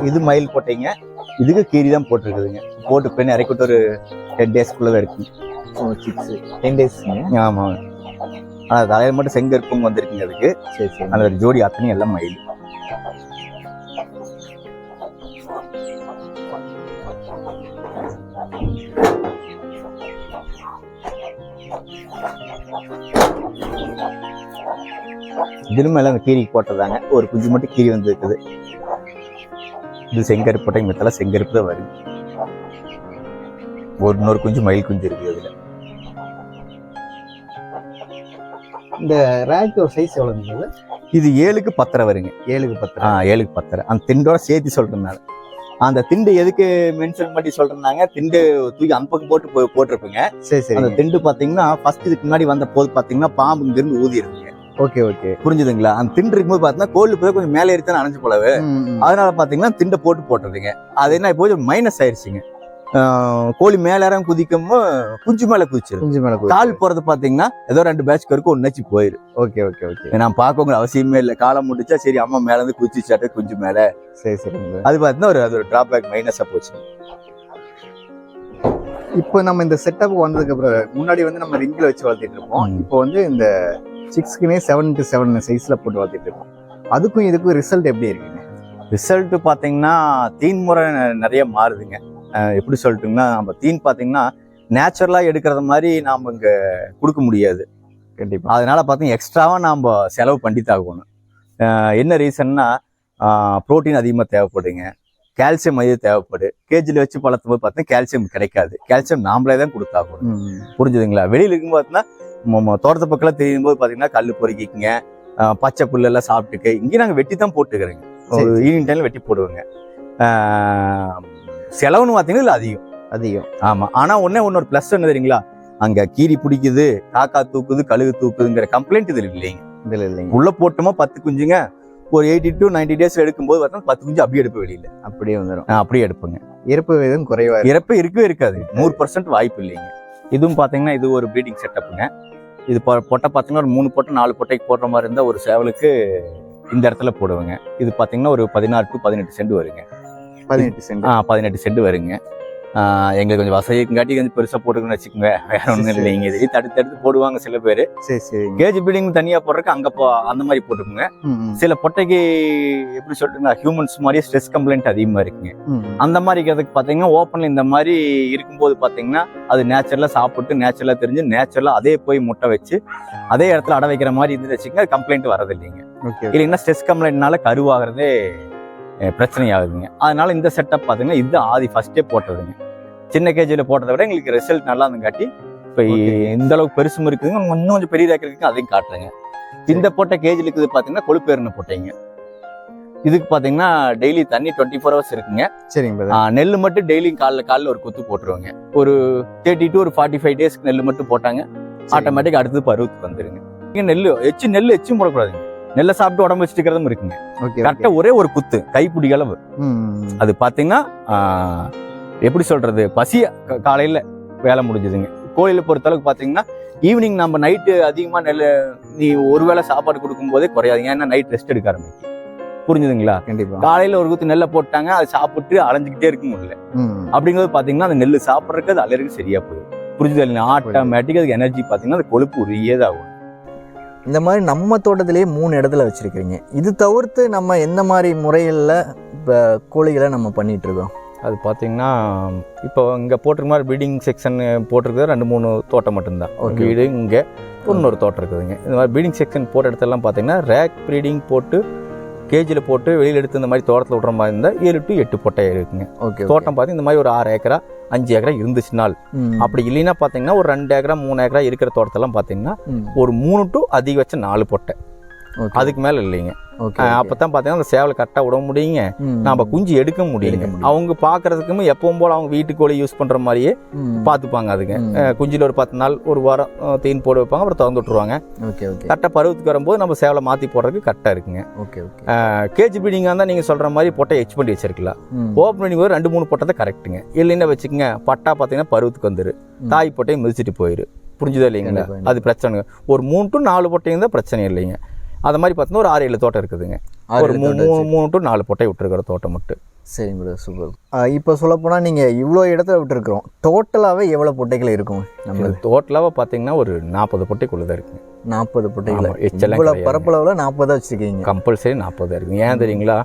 இது மயில் போட்டீங்க. இதுக்கு கீரி தான் போட்டிருக்குதுங்க. போட்டு பெண் இறக்கிட்டு ஒரு டென் டேஸ்க்குள்ளதான் இருக்கு ஓ சிக்ஸ் டென் டேஸ்ங்க ஆமா ஆனா தலையில மட்டும் செங்கற்பும் வந்திருக்குங்க அதுக்கு. சரி சரி. அந்த ஜோடி அத்தனையும் எல்லாம் மயில். இதுலும் எல்லாம் அந்த கீரிக்கு போட்டதாங்க. ஒரு குஞ்சு மட்டும் கீரி வந்திருக்குது. இது செங்கருப்பு போட்டேன் மத்தெல்லாம் செங்கருப்பு தான் வருது. ஒரு இன்னொரு குஞ்சு மயில் குஞ்சு இருக்குது அதுல. இந்த ரேக் சைஸ் எவ்வளவு இது ஏழுக்கு பத்தரை வருங்க. ஏழுக்கு பத்து ஆ ஏழுக்கு பத்தரை. அந்த திண்டோட சேர்த்து சொல்றதுனால. அந்த திண்டு எதுக்கு மென்ஷன் பண்ணி சொல்றேன்னாங்க திண்டு தூக்கி அந்த பக்கம் போட்டு போ- போட்டிருப்பீங்க. சரி சரி. அந்த திண்டு பாத்தீங்கன்னா ஃபர்ஸ்ட் இதுக்கு முன்னாடி வந்த போது பாத்தீங்கன்னா பாம்பு இருந்து ஊதி இருக்குங்க ஓகே ஓகே. புரிஞ்சுதுங்களா? அந்த திண்டு இருக்கும்போது பாத்தீங்கன்னா கோல் போய் கொஞ்சம் மேலே ஏறித்தான் அணைஞ்சு போலவே. அதனால பாத்தீங்கன்னா திண்டை போட்டு போட்டுறதுங்க அது என்ன இப்போ மைனஸ் ஆயிருச்சுங்க. ஆ, கோழி மேல இறங்க குதிக்கும் குஞ்சு மேல குதிச்சிரும். குஞ்சு மேல கால் போறது பாத்தீங்கன்னா ஏதோ ரெண்டு பேட்ச் கருக்கு ஒன்னாச்சு போயிரு. Okay okay okay. நான் பார்க்கவங்க அவசியமே இல்லை. காலம் முடிச்சா சரி அம்மா மேல இருந்து குதிச்சாட்டு குஞ்சு மேல. சரி சரிங்க அது பார்த்தீங்கன்னா ஒரு அது ஒரு டிராபேக் மைனஸா போச்சு. இப்போ நம்ம இந்த செட்டப் வந்ததுக்கு அப்புறம் முன்னாடி வந்து நம்ம ரிங்கில் வச்சு வளர்த்திட்டு இருப்போம். இப்போ வந்து இந்த சிக்ஸ்க்குனே செவன் டு செவன் சைஸ்ல போட்டு வளர்த்திட்டு இருக்கோம். அதுக்கும் இதுக்கும் ரிசல்ட் எப்படி இருக்குங்க? ரிசல்ட் பாத்தீங்கன்னா தீன் முறை நிறைய மாறுதுங்க. எப்படி சொல்லட்டுங்கன்னா நம்ம தீன் பாத்தீங்கன்னா நேச்சுரலா எடுக்கிறது மாதிரி நாம இங்க கொடுக்க முடியாது. கண்டிப்பா. அதனால பார்த்தீங்கன்னா எக்ஸ்ட்ராவா நாம செலவு பண்ணி தாகணும் அஹ் என்ன ரீசன்னா புரோட்டீன் அதிகமாக தேவைப்படுங்க கால்சியம் அதிகம் தேவைப்படு கேஜியில் வச்சு வளர்த்தும் போது பார்த்தீங்கன்னா கால்சியம் கிடைக்காது. கால்சியம் நாமளே தான் கொடுத்தாகணும். புரிஞ்சுதுங்களா? வெளியில இருக்கும்போது பார்த்தீங்கன்னா தோட்டத்து பக்கம் தெரியும் போது பார்த்தீங்கன்னா கல் பொறுக்கிக்குங்க. பச்சை புல்லெல்லாம் சாப்பிட்டுக்க. இங்கேயும் நாங்கள் வெட்டி தான் போட்டுக்கிறோங்க ஒரு ஈவினிங் டைம்ல வெட்டி போடுவேங்க. செலவுன்னு பார்த்தீங்கன்னா இதுல அதிகம். அதிகம். ஆமா. ஆனா ஒண்ணே ஒன்று ஒரு ப்ளஸ் என்ன தெரியுங்களா? அங்க கீரி பிடிக்குது காக்கா தூக்குது கழுகு தூக்குதுங்கிற கம்ப்ளைண்ட் இதுல இல்லைங்க. இதுல இல்லைங்க. உள்ள போட்டோமா பத்து குஞ்சுங்க ஒரு எயிட்டி டு நைன்டி டேஸ் எடுக்கும்போது பார்த்தா பத்து குஞ்சு அப்படியே எடுப்பு வெளியில. அப்படியே வந்துடும் அப்படியே எடுப்புங்க. இறப்பு விகிதம் குறைவா இறப்பே இருக்கவே இருக்காது. நூறு பர்சன்ட் வாய்ப்பு இல்லைங்க. இதுவும் பாத்தீங்கன்னா இது ஒரு ப்ரீடிங் செட்டப்புங்க இது பொட்டை பார்த்தீங்கன்னா ஒரு மூணு பொட்டை நாலு பொட்டைக்கு போடுற மாதிரி இருந்தால் ஒரு சேவலுக்கு இந்த இடத்துல போடுவேங்க. இது பார்த்தீங்கன்னா ஒரு பதினாறு டு பதினெட்டு சென்ட் வருங்க. பதினெட்டு சென்ட் ஆ பதினெட்டு சென்ட் வருங்க. எங்களுக்கு கொஞ்சம் வசதிங்காட்டி கொஞ்சம் பெருசாக போட்டுக்கணும்னு வச்சுக்கோங்க. வேற ஒன்றும் சரி. இல்லைங்க இது தடுத்து தடுத்து போடுவாங்க சில பேர். சரி சரிங்க. கேஜ் பில்டிங் தனியாக போடுறதுக்கு அங்கே போ அந்த மாதிரி போட்டுக்கோங்க. சில பொட்டைக்கு எப்படி சொல்லிட்டுங்களா ஹியூமன்ஸ் மாதிரியே ஸ்ட்ரெஸ் கம்ப்ளைண்ட் அதிகமாக இருக்குங்க. அந்த மாதிரி இருக்கிறதுக்கு பார்த்தீங்கன்னா ஓப்பனில் இந்த மாதிரி இருக்கும்போது பார்த்தீங்கன்னா அது நேச்சுரலாக சாப்பிட்டு நேச்சுரலாக தெரிஞ்சு நேச்சுரலாக அதே போய் முட்டை வச்சு அதே இடத்துல அடை வைக்கிற மாதிரி இருந்து வச்சுக்கோங்க கம்ப்ளைண்ட் வரதில்லைங்க ஓகே இல்லைன்னா ஸ்ட்ரெஸ் கம்ப்ளைண்ட்னால கருவாகிறதே அஹ், பிரச்சனை ஆகுதுங்க அதனால இந்த செட்டப் பார்த்தீங்கன்னா இது ஆதி ஃபர்ஸ்டே போட்டதுங்க. சின்ன கேஜியில் போட்டதை விட எங்களுக்கு ரிசல்ட் நல்லா இருந்துங்காட்டி இப்போ. இந்த அளவுக்கு பெருசும் இருக்குதுங்க. இன்னும் கொஞ்சம் பெரிய இருக்குங்க அதையும் காட்டுறேங்க. இந்த போட்ட கேஜில் இருக்குது பார்த்தீங்கன்னா கொழுப்பேருன்னு போட்டீங்க. இதுக்கு பார்த்தீங்கன்னா டெய்லி தண்ணி டுவெண்ட்டி ஃபோர் ஹவர்ஸ் இருக்குங்க. சரிங்க நெல் மட்டும் டெய்லி காலைல காலைல ஒரு குத்து போட்டுருவாங்க. ஒரு தேர்ட்டி டு ஒரு ஃபார்ட்டி ஃபைவ் டேஸ்க்கு நெல் மட்டும் போட்டாங்க. ஆட்டோமேட்டிக் அடுத்தது பருவத்துக்கு வந்துருங்க. இங்க நெல் எச்சு நெல் எச்சும் போடக்கூடாதுங்க. நெல்லை சாப்பிட்டு உடம்பு வச்சுட்டு இருக்கிறதும் இருக்குங்க. கரெக்டாக ஒரே ஒரு குத்து கைப்பிடி அளவு. அது பார்த்தீங்கன்னா எப்படி சொல்றது பசிய காலையில வேலை முடிஞ்சுதுங்க. கோயிலை பொறுத்தளவுக்கு பார்த்தீங்கன்னா ஈவினிங் நம்ம நைட்டு அதிகமாக நெல் நீ ஒருவேளை சாப்பாடு கொடுக்கும் போதே குறையாதுங்க ஏன்னா நைட் ரெஸ்ட் எடுக்க ஆரம்பிக்கும் புரிஞ்சுதுங்களா? கண்டிப்பா. காலையில ஒரு குத்து நெல்லை போட்டாங்க அதை சாப்பிட்டு அலைஞ்சுக்கிட்டே இருக்க முடியல. அப்படிங்கிறது பாத்தீங்கன்னா அந்த நெல் சாப்பிட்றதுக்கு அது அலருக்கு சரியா போயிடும். புரிஞ்சுது இல்லைங்க ஆட்டோமேட்டிக் அதுக்கு எனர்ஜி பாத்தீங்கன்னா அது கொழுப்பு உரியதாகும் இந்த மாதிரி நம்ம தோட்டத்திலேயே மூணு இடத்துல வச்சிருக்கீங்க இது தவிர்த்து நம்ம எந்த மாதிரி முறைகளில் இப்போ கோழிகளை நம்ம பண்ணிட்டு இருக்கோம்? அது பார்த்தீங்கன்னா இப்போ இங்கே போட்டிருக்க மாதிரி ப்ரீடிங் செக்ஷன் போட்டிருக்கிறது ரெண்டு மூணு தோட்டம் மட்டும்தான். Okay. வீடு இங்கே இன்னொரு தோட்டம் இருக்குதுங்க. இந்த மாதிரி ப்ரீடிங் செக்ஷன் போட்ட இடத்துலலாம் பார்த்தீங்கன்னா ரேக் ப்ரீடிங் போட்டு கேஜில் போட்டு வெளியில் எடுத்து இந்த மாதிரி தோட்டத்தில் விட்ற மாதிரி இருந்தால் ஏழு டு எட்டு பொட்டை இருக்குங்க. ஓகே தோட்டம் பார்த்து இந்த மாதிரி ஒரு ஆறு ஏக்கரா அஞ்சு ஏக்கரா இருந்துச்சுனால். அப்படி இல்லைன்னா பார்த்தீங்கன்னா ஒரு ரெண்டு ஏக்கரா மூணு ஏக்கரா இருக்கிற தோட்டத்தெல்லாம் பார்த்தீங்கன்னா ஒரு மூணு டு அதிகபட்சம் நாலு பொட்டை. அதுக்கு மேலே இல்லைங்க. அப்போ தான் பார்த்தீங்கன்னா அந்த சேவலை கரெக்டாக விட முடியுங்க. நாம குஞ்சு எடுக்க முடியுங்க. அவங்க பார்க்கறதுக்குமே எப்பவும் போல அவங்க வீட்டு கோழி யூஸ் பண்ற மாதிரியே பார்த்துப்பாங்க அதுங்க. குஞ்சுல ஒரு பத்து நாள் ஒரு வாரம் தீன் போட வைப்பாங்க அப்புறம் திறந்து விட்டுருவாங்க. ஓகே ஓகே கரெக்டாக பருவத்துக்கு வரும்போது நம்ம சேவலை மாற்றி போடுறதுக்கு கரெக்டாக இருக்குங்க. ஓகே ஓகே கேஜி பீடிங்காக இருந்தால் நீங்கள் சொல்கிற மாதிரி பொட்டை எச் பண்ணி வச்சிருக்கலாம். ஓப்பன் பண்ணி போது ரெண்டு மூணு பொட்டை தான் கரெக்ட்டுங்க இல்லைன்னா வச்சுக்கோங்க பட்டா பார்த்தீங்கன்னா பருவத்துக்கு வந்துரு. தாய் பொட்டையை மிதிச்சிட்டு போயிரு. புரிஞ்சுதா இல்லைங்களா. அது பிரச்சனை ஒரு மூணு டு நாலு பொட்டையும் தான் பிரச்சனை இல்லைங்க. அது மாதிரி பார்த்தீங்கன்னா ஒரு ஆறு ஏழு தோட்டம் இருக்குதுங்க. ஒரு மூணு மூணு டு நாலு பொட்டை விட்டுருக்கிற தோட்டம் மட்டும். சரி பிரதர் சூப்பர் இப்போ சொல்லப்போனால் நீங்கள் இவ்வளோ இடத்துல விட்டுருக்குறோம். டோட்டலாகவே எவ்வளோ பொட்டைகள் இருக்கும் நம்ம டோட்டலாக பார்த்தீங்கன்னா ஒரு நாற்பது பொட்டைக்குள்ளே தான் இருக்குங்க. நாற்பது பொட்டைகள். இவ்வளோ. பரப்பளவில் நாற்பதா வச்சுருக்கீங்க. கம்பல்சரி நாற்பது இருக்குங்க. ஏன் தெரியுங்களா?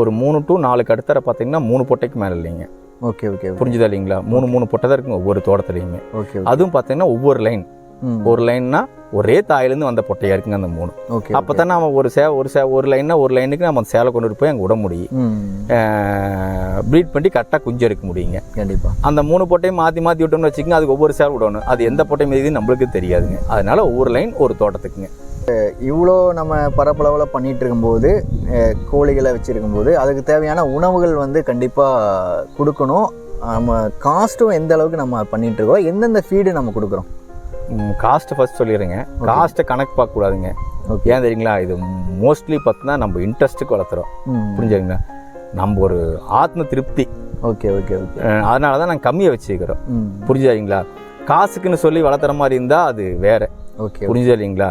ஒரு மூணு டு நாலு கடுத்தர பார்த்தீங்கன்னா மூணு பொட்டைக்கு மேலே இல்லைங்க. ஓகே ஓகே புரிஞ்சுதா இல்லைங்களா? மூணு மூணு பொட்டை தான் இருக்குங்க ஒவ்வொரு தோட்டத்துலையுமே. ஓகே அதுவும் பார்த்தீங்கன்னா ஒவ்வொரு லைன் ஒரு லைன்னா ஒரே தாயிலேருந்து வந்த பொட்டையா இருக்குங்க அந்த மூணு. ஓகே அப்போ தான் நம்ம ஒரு சே ஒரு சே ஒரு லைன்னா ஒரு லைனுக்கு நம்ம அந்த சேலை கொண்டுட்டு போய் அங்கே விட முடியும். ப்ரீட் பண்ணி கரெக்டாக குஞ்சு எடுக்க முடியுங்க. கண்டிப்பாக அந்த மூணு பொட்டையும் மாற்றி மாற்றி விட்டோம்னு வச்சுக்கோங்க அதுக்கு ஒவ்வொரு சேலை விடணும். அது எந்த பொட்டை மீது நம்மளுக்கு தெரியாதுங்க. அதனால ஒவ்வொரு லைன் ஒரு தோட்டத்துக்குங்க. இவ்வளோ நம்ம பரப்பளவில் பண்ணிட்டு இருக்கும்போது கோழிகளை வச்சுருக்கும்போது அதுக்கு தேவையான உணவுகள் வந்து கண்டிப்பாக கொடுக்கணும். நம்ம காஸ்ட்டும் எந்த அளவுக்கு நம்ம பண்ணிட்டு இருக்கோம் எந்தெந்த ஃபீடு நம்ம கொடுக்குறோம்? காஸ்ட்டை ஃபர்ஸ்ட் சொல்லிடுறேங்க. காஸ்ட்டை கணக்கு பார்க்கக்கூடாதுங்க. ஏன் தெரியுங்களா? இது மோஸ்ட்லி பார்த்தீங்கன்னா நம்ம இன்ட்ரெஸ்ட்டுக்கு வளர்த்துறோம். புரிஞ்சுங்களா நம்ம ஒரு ஆத்ம திருப்தி. ஓகே ஓகே ஓகே அதனால தான் நாங்கள் கம்மியாக வச்சுக்கிறோம். ம். புரிஞ்சுங்களா காசுக்குன்னு சொல்லி வளர்த்துற மாதிரி இருந்தால் அது வேற. ஓகே புரிஞ்சு இல்லைங்களா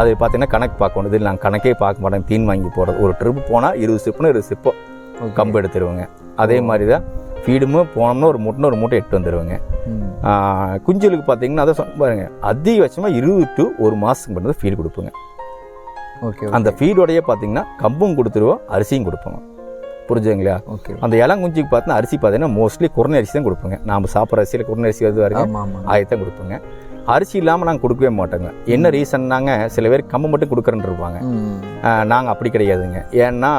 அது பார்த்தீங்கன்னா கணக்கு பார்க்கணும் இதில் நாங்கள் கணக்கே பார்க்க மாட்டோம் தீன் வாங்கி போகிறது ஒரு ட்ரிப் போனால் இருபது சிப்புன்னு இருபது சிப்போ. கம்பு எடுத்துருவோங்க. அதே மாதிரி தான் ஃபீடுமே போனோம்னா ஒரு மூட்டைன்னு ஒரு மூட்டை எட்டு வந்துடுவோங்க குஞ்சுகளுக்கு பார்த்தீங்கன்னா அதை சொன்ன பாருங்க அதிகபட்சமாக இருபது டு ஒரு மாதத்துக்கு மட்டும் ஃபீடு கொடுப்போங்க. ஓகே அந்த ஃபீடோடய பார்த்தீங்கன்னா கம்பும் கொடுத்துருவோம் அரிசியும் கொடுப்போங்க புரிஞ்சுங்களா ஓகே. அந்த இளம் குஞ்சுக்கு பார்த்தீங்கன்னா அரிசி பார்த்தீங்கன்னா மோஸ்ட்லி குருணை அரிசி தான் கொடுப்போங்க. நாம் சாப்பிட்ற அரிசியில் குருணை அரிசி வருது ஆமாம் ஆயத்தான் கொடுப்போங்க. அரிசி இல்லாமல் நாங்கள் கொடுக்கவே மாட்டோங்க. என்ன ரீசன்னாங்க சில பேர் கம்பு மட்டும் கொடுக்குறேன்னு இருப்பாங்க. நாங்கள் அப்படி கிடையாதுங்க. ஏன்னா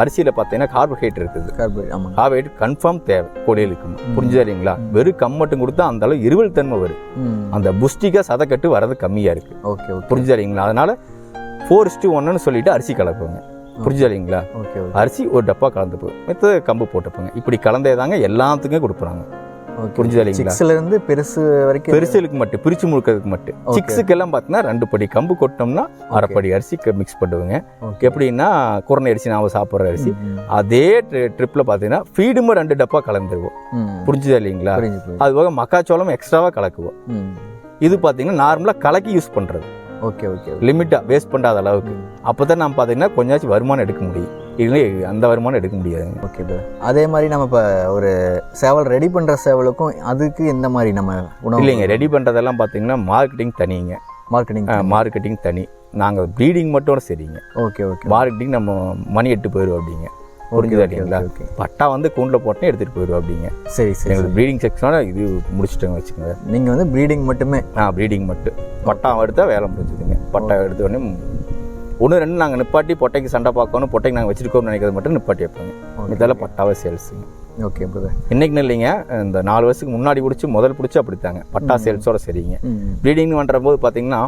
அரிசியில் பார்த்தீங்கன்னா கார்போஹைட்ரேட் இருக்குது. கார்போஹைட்ரேட் கன்ஃபார்ம் தேவை கோழிகளுக்கு. புரிஞ்சுதா இல்லைங்களா? வெறும் கம் மட்டும் கொடுத்தா அந்த அளவு இருவல் தன்மை வரும். அந்த புஷ்டிக்காக சதைக்கட்டு வர்றது கம்மியாக இருக்குது ஓகே புரிஞ்சுதா இல்லைங்களா? அதனால ஃபோர் இஸ்டு ஒன்றுன்னு சொல்லிட்டு அரிசி கலப்புங்க. புரிஞ்சுது இல்லைங்களா? அரிசி ஒரு டப்பா கலந்துப்பு மித்தது கம்பு போட்டுப்போங்க. இப்படி கலந்தே தாங்க எல்லாத்துக்குமே கொடுக்குறாங்க புரிஞ்சுதா இல்லைங்களா? சிக்ஸ்ல இருந்து பெருசு வரைக்கும் பெருசுகளுக்கு மட்டும் பிரிச்சு முழுக்கிறதுக்கு மட்டும். Okay. சிக்ஸுக்கு எல்லாம் பார்த்தீங்கன்னா ரெண்டு படி கம்பு கொட்டினோம்னா அரைப்படி அரிசி மிக்ஸ் பண்ணுவேங்க. எப்படின்னா குரணை அரிசி நாம சாப்பிட்ற அரிசி. அதே ட்ரிப்பில் பார்த்தீங்கன்னா ஃபீடுமே ரெண்டு டப்பா கலந்துருவோம். புரிஞ்சுதா இல்லைங்களா அது போக மக்காச்சோளம் எக்ஸ்ட்ராவாக கலக்குவோம். இது பார்த்தீங்கன்னா நார்மலாக கலக்கி யூஸ் பண்ணுறது ஓகே ஓகே லிமிட்டாக வேஸ்ட் பண்ணாத அளவுக்கு. அப்போ தான் நம்ம பார்த்தீங்கன்னா கொஞ்சாச்சும் வருமானம் எடுக்க முடியும். இல்லை அந்த வருமானம் எடுக்க முடியாதுங்க ஓகே பிரதர் அதே மாதிரி நம்ம இப்போ ஒரு சேவல் ரெடி பண்ணுற சேவலுக்கும் அதுக்கு எந்த மாதிரி நம்ம உணவு இல்லைங்க ரெடி பண்ணுறதெல்லாம் பார்த்தீங்கன்னா மார்க்கெட்டிங் தனிங்க. மார்க்கெட்டிங் மார்க்கெட்டிங் தனி. நாங்கள் ப்ரீடிங் மட்டும் சரிங்க. ஓகே ஓகே மார்க்கெட்டிங் நம்ம மணி எட்டு போயிடுவோம் அப்படிங்க. புரிஞ்சுதா ஓகே பட்டா வந்து கூண்டில் போட்டே எடுத்துகிட்டு போயிடுவோம் அப்படிங்க. சரி சரி எங்களுக்கு ப்ரீடிங் செக்ஷனோட இது முடிச்சுட்டோங்க வச்சுக்கோங்க. நீங்கள் வந்து ப்ரீடிங் மட்டுமே? ஆ ப்ரீடிங் மட்டும். பட்டா எடுத்தா வேலை முடிஞ்சுதுங்க. பட்டா எடுத்த உடனே ஒன்று ரெண்டு நாங்கள் நிப்பாட்டி பொட்டைக்கு சண்டை பார்க்கணும் பொட்டைக்கு நாங்கள் வச்சிருக்கோம்னு நினைக்கிறது மட்டும் நிப்பாட்டி வைப்போங்க. இதெல்லாம் பட்டாவே சேல்ஸுங்க ஓகே பிரதர் இன்னைக்குன்னு இல்லைங்க. இந்த நாலு வருஷத்துக்கு முன்னாடி பிடிச்சி முதல் பிடிச்சி அப்படித்தாங்க. பட்டா சேல்ஸோட சரிங்க. ப்ரீடிங் பண்ணுற போது பார்த்தீங்கன்னா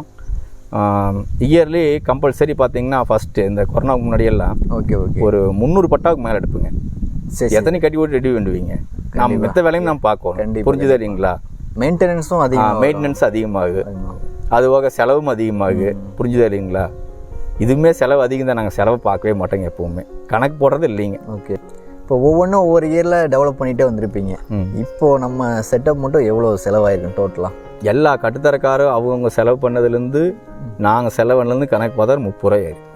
இயர்லி கம்பல்சரி பார்த்தீங்கன்னா ஃபஸ்ட்டு இந்த கொரோனாவுக்கு முன்னாடியெல்லாம் ஓகே ஓகே. ஒரு முந்நூறு பட்டாவுக்கு மேலே எடுப்புங்க. சரி எத்தனை கட்டி போட்டு ரெடி பண்ணுவீங்க நம்ம மெத்த வேலையும் நம்ம பார்க்கணும். கண்டிப்பா. புரிஞ்சுதா இல்லைங்களா? மெயின்டெனன்ஸும் அதிகம் மெயின்டெனன்ஸ் அதிகமாகுது. அதுபோக செலவும் அதிகமாகுது. புரிஞ்சுதா இல்லைங்களா? இதுவுமே செலவு அதிகம் தான். நாங்கள் செலவு பார்க்கவே மாட்டோங்க எப்பவுமே. கணக்கு போடுறது இல்லைங்க. ஓகே. இப்போ ஒவ்வொன்றும் ஒவ்வொரு இயரில் டெவலப் பண்ணிகிட்டே வந்திருப்பீங்க. ம். இப்போ நம்ம செட்டப் மட்டும் எவ்வளோ செலவாயிருக்கும் டோட்டலாக எல்லா கட்டுத்தரக்காரும் அவங்க செலவு பண்ணதுலேருந்து நாங்கள் செலவு பண்ணதுலேருந்து கணக்கு பார்த்தா முப்பது ரூபாய் ஆயிருக்கு.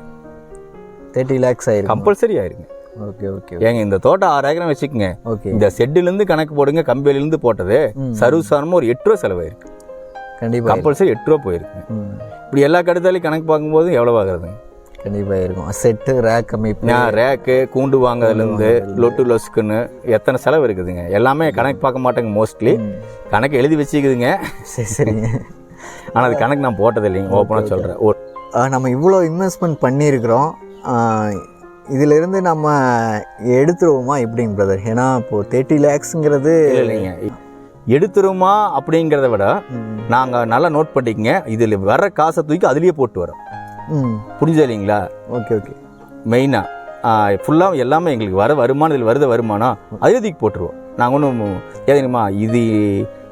தேர்ட்டி லேக்ஸ் ஆயிருக்கும். கம்பல்சரி ஆயிருங்க. Okay okay. ஏங்க இந்த தோட்டம் ஆறு ஏக்கரம் வச்சுக்கோங்க. ஓகே. இந்த செட்டுலேருந்து கணக்கு போடுங்க கம்பியிலேருந்து போட்டது. சர்வசாரமாக ஒரு எட்டு ரூபா செலவாயிருக்கு. கண்டிப்பாக கம்பல்சரி எட்டு ரூபா போயிருக்கு. ம். இப்படி எல்லா கடுத்தாலையும் கணக்கு பார்க்கும்போது எவ்வளோ ஆகுதுங்க கண்டிப்பாக இருக்கும். செட்டு ரேக் அமைப்பு. ரேக்கு கூண்டு வாங்குறதுலேருந்து லொட்டு லொஸ்க்குன்னு எத்தனை செலவு இருக்குதுங்க? எல்லாமே கணக்கு பார்க்க மாட்டேங்க மோஸ்ட்லி. கணக்கு எழுதி வச்சுக்குதுங்க. சரி சரிங்க. ஆனால் அது கணக்கு நான் போட்டது இல்லைங்க ஓப்பனாக சொல்கிறேன் ஆ, நம்ம இவ்வளோ இன்வெஸ்ட்மெண்ட் பண்ணியிருக்கிறோம். இதிலிருந்து நம்ம எடுத்துருவோமா எப்படிங்க பிரதர் ஏன்னா இப்போது தேர்ட்டி லேக்ஸுங்கிறது இல்லை இல்லைங்க. எடுத்துருமா அப்படிங்கிறத விட நாங்கள் நல்லா நோட் பண்ணிக்கங்க. இதில் வர்ற காசை தூக்கி அதுலேயே போட்டு வரோம். ம். புரிஞ்சது இல்லைங்களா? Okay okay. மெயினாக ஃபுல்லாக எல்லாமே எங்களுக்கு வர வருமானம் இதில் வருத வருமானம் அதே தூக்கி போட்டுருவோம். நாங்கள் ஒன்றும் ஏதுங்கம்மா இது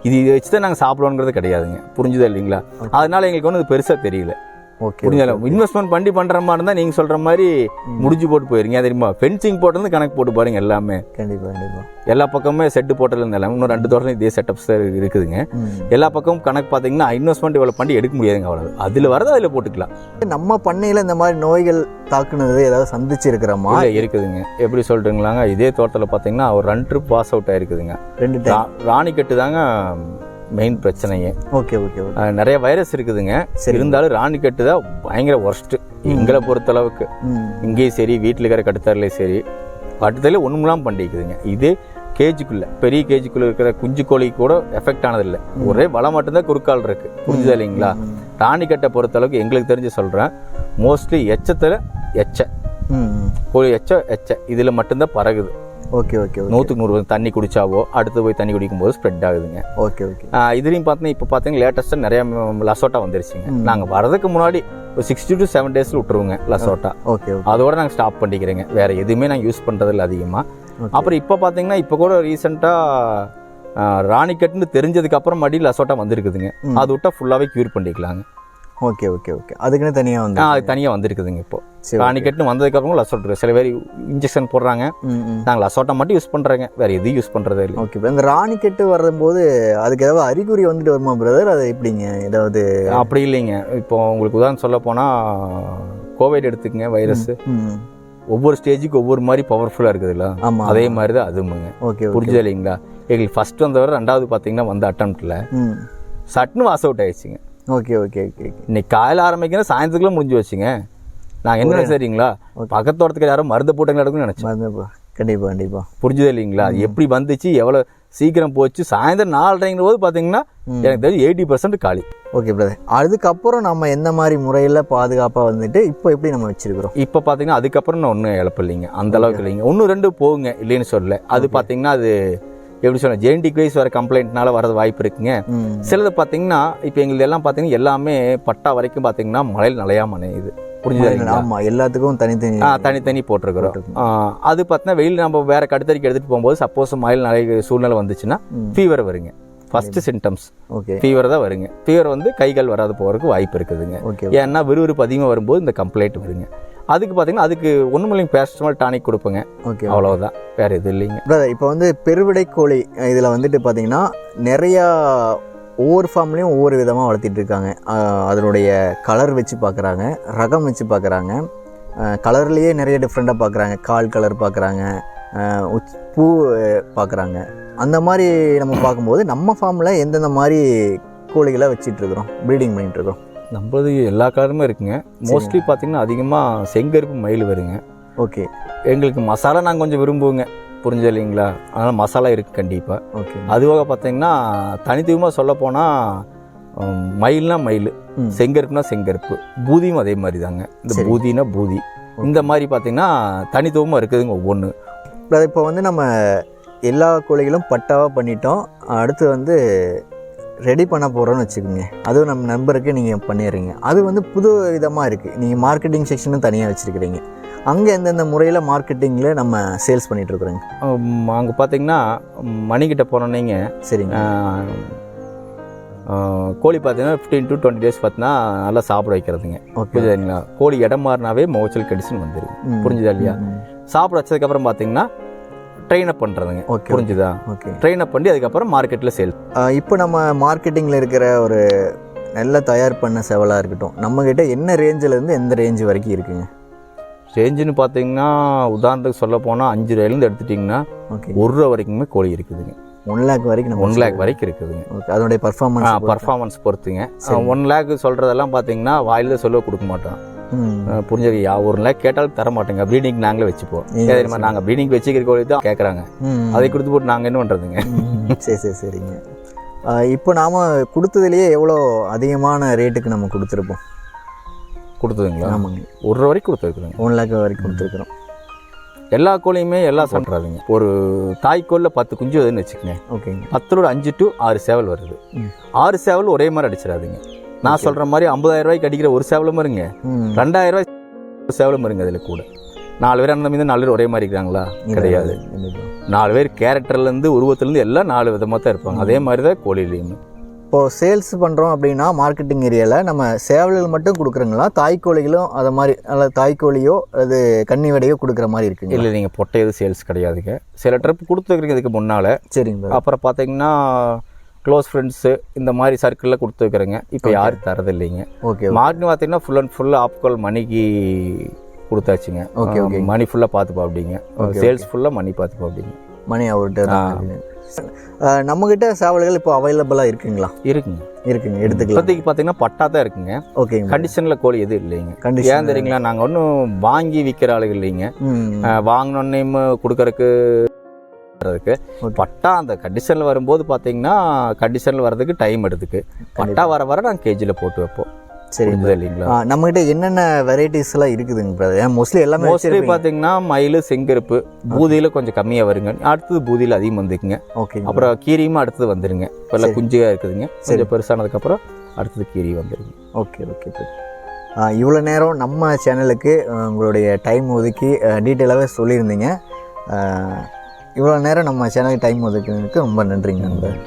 இது இதை வச்சு தான் நாங்கள் சாப்பிடுவோங்கிறது கிடையாதுங்க. புரிஞ்சுதா இல்லைங்களா? அதனால எங்களுக்கு ஒன்றும் பெருசாக தெரியல. ஓகே புரிஞ்சல இன்வெஸ்ட்மெண்ட் பண்ணி பண்ணுற மாதிரி இருந்தால் நீங்கள் சொல்கிற மாதிரி முடிஞ்சு போட்டு போயிருங்க. தெரியுமா? ஃபென்சிங் போட்டது கணக்கு போட்டு பாருங்க எல்லாமே. கண்டிப்பாக கண்டிப்பாக எல்லா பக்கமே செட்டு போட்டதுல எல்லாமே. இன்னும் ரெண்டு தோட்டம் இதே செட்டப்ஸ் இருக்குதுங்க. எல்லா பக்கமும் கணக்கு பார்த்தீங்கன்னா இன்வெஸ்ட்மெண்ட் இவ்வளோ பண்ணி எடுக்க முடியாதுங்க அவ்வளோ அதில் வரது அதில் போட்டுக்கலாம். நம்ம பண்ணையில் இந்த மாதிரி நோய்கள் தாக்குனது ஏதாவது சந்திச்சிருக்கிறோமா? இல்லை இருக்குதுங்க. எப்படி சொல்லிட்டுங்களாங்க இதே தோட்டத்தில் பார்த்தீங்கன்னா ஒரு ரெண்டு ட்ரிப் பாஸ் அவுட் ஆயிருக்குதுங்க. ரெண்டு ராணிக்கட்டு தாங்க மெயின் பிரச்சனையே. ஓகே ஓகே நிறைய வைரஸ் இருக்குதுங்க. சரி. இருந்தாலும் ராணிக்கட்டு தான் பயங்கர ஒர்ஸ்ட்டு எங்களை பொறுத்தளவுக்கு. இங்கேயும் சரி வீட்டில் இருக்கிற கட்டுத்தரலையும் சரி கட்டுத்தரல ஒன்றுமெல்லாம் பண்ணிக்குதுங்க. இது கேஜுக்குள்ள பெரிய கேஜுக்குள்ள இருக்கிற குஞ்சு கோழி கூட எஃபெக்ட் ஆனதில்லை. ஒரே வளம் மட்டும்தான் குறுக்கால் இருக்கு. புரிஞ்சுதா இல்லைங்களா. ராணிக்கட்டை பொறுத்தளவுக்கு எங்களுக்கு தெரிஞ்சு சொல்கிறேன் மோஸ்ட்லி எச்சத்தில் எச்ச. கோழி எச்ச எச்ச. இதில் மட்டும்தான் பறகுது ஓகே ஓகே நூற்றுக்கு நூறு தண்ணி குடிச்சாவோ அடுத்து போய் தண்ணி குடிக்கும்போது ஸ்ப்ரெட் ஆகுதுங்க. ஓகே ஓகே இதுலயும் பார்த்தீங்கன்னா இப்போ பார்த்தீங்கன்னா லேட்டஸ்ட்டாக நிறைய லசோட்டா வந்துருச்சுங்க. நாங்கள் வரதுக்கு முன்னாடி ஒரு சிக்ஸ்டி டு செவன் டேஸில் விட்டுருவோங்க லசோட்டா ஓகே அதோட நாங்கள் ஸ்டாப் பண்ணிக்கிறேங்க. வேற எதுவுமே நாங்கள் யூஸ் பண்ணுறதில்ல அதிகமாக. அப்புறம் இப்போ பார்த்தீங்கன்னா இப்போ கூட ரீசெண்டாக ராணிக்கட்டுன்னு தெரிஞ்சதுக்கு அப்புறம் மடி லசோட்டா வந்திருக்குதுங்க. அது விட்டா ஃபுல்லாகவே க்யூர் பண்ணிக்கலாங்க. Okay okay okay. அதுக்குன்னு தனியாக வந்து அது தனியாக வந்திருக்குதுங்க இப்போ. சரி ராணிக்கட்டுன்னு வந்ததுக்கப்புறம் லசோட் இருக்கு. சில பேர் இன்ஜெக்ஷன் போடுறாங்க. நாங்கள் லசோட்டா மட்டும் யூஸ் பண்ணுறேங்க வேற எதுவும் யூஸ் பண்ணுறதே இல்லை. ஓகே இப்போ இந்த ராணிக்கெட்டு வரும்போது அதுக்கு ஏதாவது அறிகுறி வந்துட்டு வருமா பிரதர் அது எப்படிங்க? ஏதாவது அப்படி இல்லைங்க. இப்போ உங்களுக்கு உதாரணம் சொல்ல போனால் கோவிட் எடுத்துக்கங்க வைரஸ் ஒவ்வொரு ஸ்டேஜுக்கு ஒவ்வொரு மாதிரி பவர்ஃபுல்லாக இருக்குதுல்ல ஆமாம் அதே மாதிரி தான் அதுவுமுங்க. ஓகே புரிஞ்சது இல்லைங்களா? எங்களுக்கு ஃபர்ஸ்ட் வந்தவரை ரெண்டாவது பார்த்தீங்கன்னா வந்த அட்டம்ப்டில் சட்னு வாஸ் அவுட் ஆயிடுச்சுங்க. ஓகே ஓகே ஓகே இன்னைக்கு காலையில் ஆரம்பிக்கிறேன் சாயந்தரத்துக்குள்ள முடிஞ்சு வச்சுங்க. நாங்கள் என்ன சரிங்களா பக்கத்து தோட்டத்துக்கு யாரும் மருந்து போட்டு நடக்கும்னு நினச்சோம் கண்டிப்பாக கண்டிப்பாக புரிஞ்சது இல்லைங்களா? எப்படி வந்துச்சு எவ்வளோ சீக்கிரம் போச்சு சாயந்தரம் நாலரைங்கிற போது பார்த்தீங்கன்னா எனக்கு தெரிஞ்சு எயிட்டி பர்சன்ட் காலி. ஓகே பிரதர் அதுக்கப்புறம் நம்ம எந்த மாதிரி முறையில் பாதுகாப்பாக வந்துட்டு இப்போ எப்படி நம்ம வச்சிருக்கிறோம்? இப்போ பார்த்தீங்கன்னா அதுக்கப்புறம் நான் ஒன்றும் இழப்பில்லைங்க அந்த அளவுக்கு இல்லைங்க. ஒன்று ரெண்டு போகுங்க இல்லைன்னு சொல்லல. அது பார்த்தீங்கன்னா அது எப்படி சொல்ல ஜெனடிக் வைஸ் வர கம்ப்ளைண்ட்னால வரது வாய்ப்பு இருக்குங்க. சிலது பார்த்தீங்கன்னா இப்போ எங்களுக்கு எல்லாம் பார்த்தீங்கன்னா எல்லாமே பட்டா வரைக்கும் பார்த்தீங்கன்னா மழையில் நனையாம நனையுது. புரிஞ்சுதா ஆமா எல்லாத்துக்கும் தனித்தனி தனித்தனி போட்டிருக்கிறோம். அது பார்த்தீங்கன்னா வெயில் நம்ம வேற கடுத்தறிக்கு எடுத்துட்டு போகும்போது சப்போஸ் மயில் நிறைய சூழ்நிலை வந்துச்சுன்னா ஃபீவர் வருங்க. First symptoms okay. ஃபீவர் தான் வருங்க. ஃபீவர் வந்து கைகள் வராது போகிறதுக்கு வாய்ப்பு இருக்குதுங்க. ஓகே ஏன்னா விறுவிறுப்பு அதிகமாக வரும்போது இந்த கம்ப்ளைண்ட் வருங்க. அதுக்கு பார்த்தீங்கன்னா அதுக்கு ஒன்றும் இல்லைங்க பேரஸ்டமால் டானிக் கொடுப்பேங்க ஓகே அவ்வளவுதான். வேற எதுவும் இல்லைங்க. பிரதர் இப்போ வந்து பெருவிடை கோழி இதில் வந்துட்டு பார்த்தீங்கன்னா நிறையா ஒவ்வொரு ஃபார்ம்லேயும் ஒவ்வொரு விதமாக வளர்த்திட்டு இருக்காங்க. அதனுடைய கலர் வச்சு பார்க்குறாங்க ரகம் வச்சு பார்க்குறாங்க கலர்லேயே நிறைய டிஃப்ரெண்ட்டாக பார்க்குறாங்க கால் கலர் பார்க்குறாங்க பூ பார்க்குறாங்க அந்த மாதிரி நம்ம பார்க்கும்போது நம்ம ஃபார்மில் எந்தெந்த மாதிரி கோழிகளை வச்சிட்டு இருக்கிறோம் ப்ரீடிங் பண்ணிட்டு இருக்கோம் நம்மளது எல்லா கலருமே இருக்குங்க. மோஸ்ட்லி பார்த்தீங்கன்னா அதிகமாக செங்கருப்பு மயில் வருங்க. ஓகே. எங்களுக்கு மசாலா நாங்கள் கொஞ்சம் விரும்புவோங்க. புரிஞ்சது இல்லைங்களா? அதனால் மசாலா இருக்குது கண்டிப்பாக ஓகே. அதுவாக பார்த்தீங்கன்னா தனித்துவமாக சொல்ல போனால் மயில்னா மயில். செங்கருப்புனா செங்கருப்பு பூதியும் அதே மாதிரி தாங்க இந்த. பூதினா பூதி. இந்த மாதிரி பார்த்தீங்கன்னா தனித்துவமாக இருக்குதுங்க ஒவ்வொன்று இப்போ வந்து நம்ம எல்லா கோழிகளும் பட்டாவாக பண்ணிட்டோம். அடுத்து வந்து ரெடி பண்ண போகிறோம்னு வச்சுக்கோங்க. அதுவும் நம்ம நண்பருக்கு நீங்கள் பண்ணிடுறீங்க. அது வந்து புது விதமாக இருக்குது நீங்கள் மார்க்கெட்டிங் செக்ஷனும் தனியாக வச்சுருக்கிறீங்க. அங்கே எந்தெந்த முறையில் மார்க்கெட்டிங்கில் நம்ம சேல்ஸ் பண்ணிகிட்ருக்குறோங்க அங்கே பார்த்தீங்கன்னா மணிக்கிட்ட போனோன்னீங்க. சரிங்க. கோழி பார்த்தீங்கன்னா ஃபிஃப்டீன் டு டுவெண்ட்டி டேஸ் பார்த்தீங்கன்னா நல்லா சாப்பிட வைக்கிறதுங்க. ஓகே புரிஞ்சுதுங்களா கோழி இடம் மாறினாவே மோச்சல் கடிச்சுன்னு வந்துருது புரிஞ்சுதா இல்லையா? சாப்பிட வச்சதுக்கப்புறம் பார்த்தீங்கன்னா ட்ரெயின் அப் பண்ணுறதுங்க ஓகே புரிஞ்சுதா? ஓகே ட்ரெயின் அப் பண்ணி அதுக்கப்புறம் மார்க்கெட்டில் சேல் இப்போ நம்ம மார்க்கெட்டிங்கில் இருக்கிற ஒரு நல்ல தயார் பண்ண செவலாக இருக்கட்டும் நம்மக்கிட்ட என்ன ரேஞ்சில் இருந்து எந்த ரேஞ்ச் வரைக்கும் இருக்குங்க? ரேஞ்சுன்னு பார்த்தீங்கன்னா உதாரணத்துக்கு சொல்ல போனால் அஞ்சு ரூபாயிலேருந்து எடுத்துட்டிங்கன்னா ஓகே ஒரு ரூபா வரைக்குமே கோழி இருக்குதுங்க. ஒன் லேக் வரைக்கும் ஒன் லேக் வரைக்கும் இருக்குதுங்க. ஓகே அதனுடைய பர்ஃபார்மன்ஸ் பர்ஃபார்மன்ஸ் பொறுத்துங்க. ஒன் லேக் சொல்கிறதெல்லாம் பார்த்தீங்கன்னா வாயில சொல்ல கொடுக்க மாட்டோம் புரிஞ்சது யா ஒரு லேக் கேட்டாலும் தர மாட்டேங்க. ப்ரீடிங் நாங்களே வச்சுப்போம். தெரியுமா நாங்கள் ப்ரீடிங் வச்சுக்கிற கோழி தான் கேட்குறாங்க அதை கொடுத்து போட்டு நாங்கள் என்ன பண்ணுறதுங்க சரி சரி சரிங்க. இப்போ நாம் கொடுத்ததுலேயே எவ்வளோ அதிகமான ரேட்டுக்கு நம்ம கொடுத்துருப்போம்? கொடுத்ததுங்களா? ஆமாங்க. ஒரு ரூபா வரைக்கும் கொடுத்துருக்குறோங்க. ஒன் லேக் வரைக்கும் கொடுத்துருக்குறோம். எல்லா கோழியுமே எல்லாம் சொல்கிறாதுங்க ஒரு தாய்க்கோளில் பத்து குஞ்சு வருதுன்னு வச்சுக்கோங்க. ஓகேங்க. பத்துல அஞ்சு டு ஆறு சேவல் வருது. ஆறு சேவல் ஒரே மாதிரி அடிச்சிடாதுங்க. நான் சொல்ற மாதிரி ஐம்பதாயிரம் ரூபாய்க்கு அடிக்கிற ஒரு சேவலும் இருங்க. ரெண்டாயிரம் ரூபாய் ஒரு சேவலும் இருங்க அதில் கூட. நாலு பேர் அந்த மீது நாலு பேர் ஒரே மாதிரி இருக்கிறாங்களா? கிடையாது. நாலு பேர் கேரக்டர்லேருந்து உருவத்துலேருந்து எல்லாம் நாலு விதமாக தான் இருப்பாங்க. அதே மாதிரி தான் கோழிலையுமே இப்போ சேல்ஸ் பண்ணுறோம் அப்படின்னா மார்க்கெட்டிங் ஏரியாவில் நம்ம சேவல்கள் மட்டும் கொடுக்குறோங்களா? தாய்க்கோழிகளும் அதை மாதிரி அல்லது தாய்க்கோழியோ அல்லது கன்னி வடையோ கொடுக்குற மாதிரி இருக்குங்க இல்லை நீங்கள் பொட்டை எதுவும் சேல்ஸ் கிடையாதுங்க. சில ட்ரிப் கொடுத்துருக்குறீங்க இதுக்கு முன்னால். சரிங்க. அப்புறம் பார்த்தீங்கன்னா க்ளோஸ் ஃப்ரெண்ட்ஸு இந்த மாதிரி சர்க்கிளில் கொடுத்துருக்குறேங்க இப்போ யாரும் தரதில்லைங்க. ஓகே மார்க்கெட் பார்த்தீங்கன்னா ஃபுல் அண்ட் ஃபுல் ஆப்கால் மணிக்கு கொடுத்தாச்சுங்க. Okay, okay. மணி ஃபுல்லாக பார்த்துப்பா அப்படிங்க. சேல்ஸ் ஃபுல்லாக மணி பார்த்துப்பா அப்படிங்க. மணி அவர்கிட்ட நம்மக்கிட்ட சேவல்கள் இப்போ அவைலபிளாக இருக்குங்களா? இருக்குங்க. இருக்குங்க எடுத்துக்கலாம். இப்போதைக்கு பார்த்தீங்கன்னா பட்டா தான் இருக்குங்க. ஓகேங்க. கண்டிஷனில் கோழி எதுவும் இல்லைங்க. கண்டிஷன் ஏன் தெரியுங்களா? நாங்கள் ஒன்றும் வாங்கி விற்கிற ஆளுங்க இல்லைங்க. ம் வாங்கினோன்னையும் கொடுக்கறக்கு Okay. பட்டா அந்த கண்டிஷனில் வரும்போது பார்த்தீங்கன்னா கண்டிஷனில் வர்றதுக்கு டைம் எடுத்துக்கு. பட்டா வர வர நாங்கள் கேஜியில் போட்டு வைப்போம். சரி இல்லைங்களா? நம்மகிட்ட என்னென்ன வெரைட்டிஸ் எல்லாம் இருக்குதுங்க பிரதர் மோஸ்ட்லி எல்லாமே மோஸ்ட்லி பார்த்தீங்கன்னா மயில் செங்கருப்பு. பூதியில் கொஞ்சம் கம்மியாக வருங்க. அடுத்தது பூதியில் அதிகம் வந்துக்குங்க. ஓகே. அப்புறம் கீரியுமா அடுத்தது வந்துருங்க. இப்போ எல்லாம் குஞ்சுగా இருக்குதுங்க. கொஞ்சம் பெருசானதுக்கப்புறம் அடுத்தது கீரி வந்துருங்க. ஓகே ஓகே இவ்வளோ நேரம் நம்ம சேனலுக்கு உங்களுடைய டைம் ஒதுக்கி டீட்டெயிலாகவே சொல்லியிருந்தீங்க. இவ்வளோ நேரம் நம்ம சேனலுக்கு டைம் ஒதுக்குனதுக்கு ரொம்ப நன்றிங்க நண்பர்.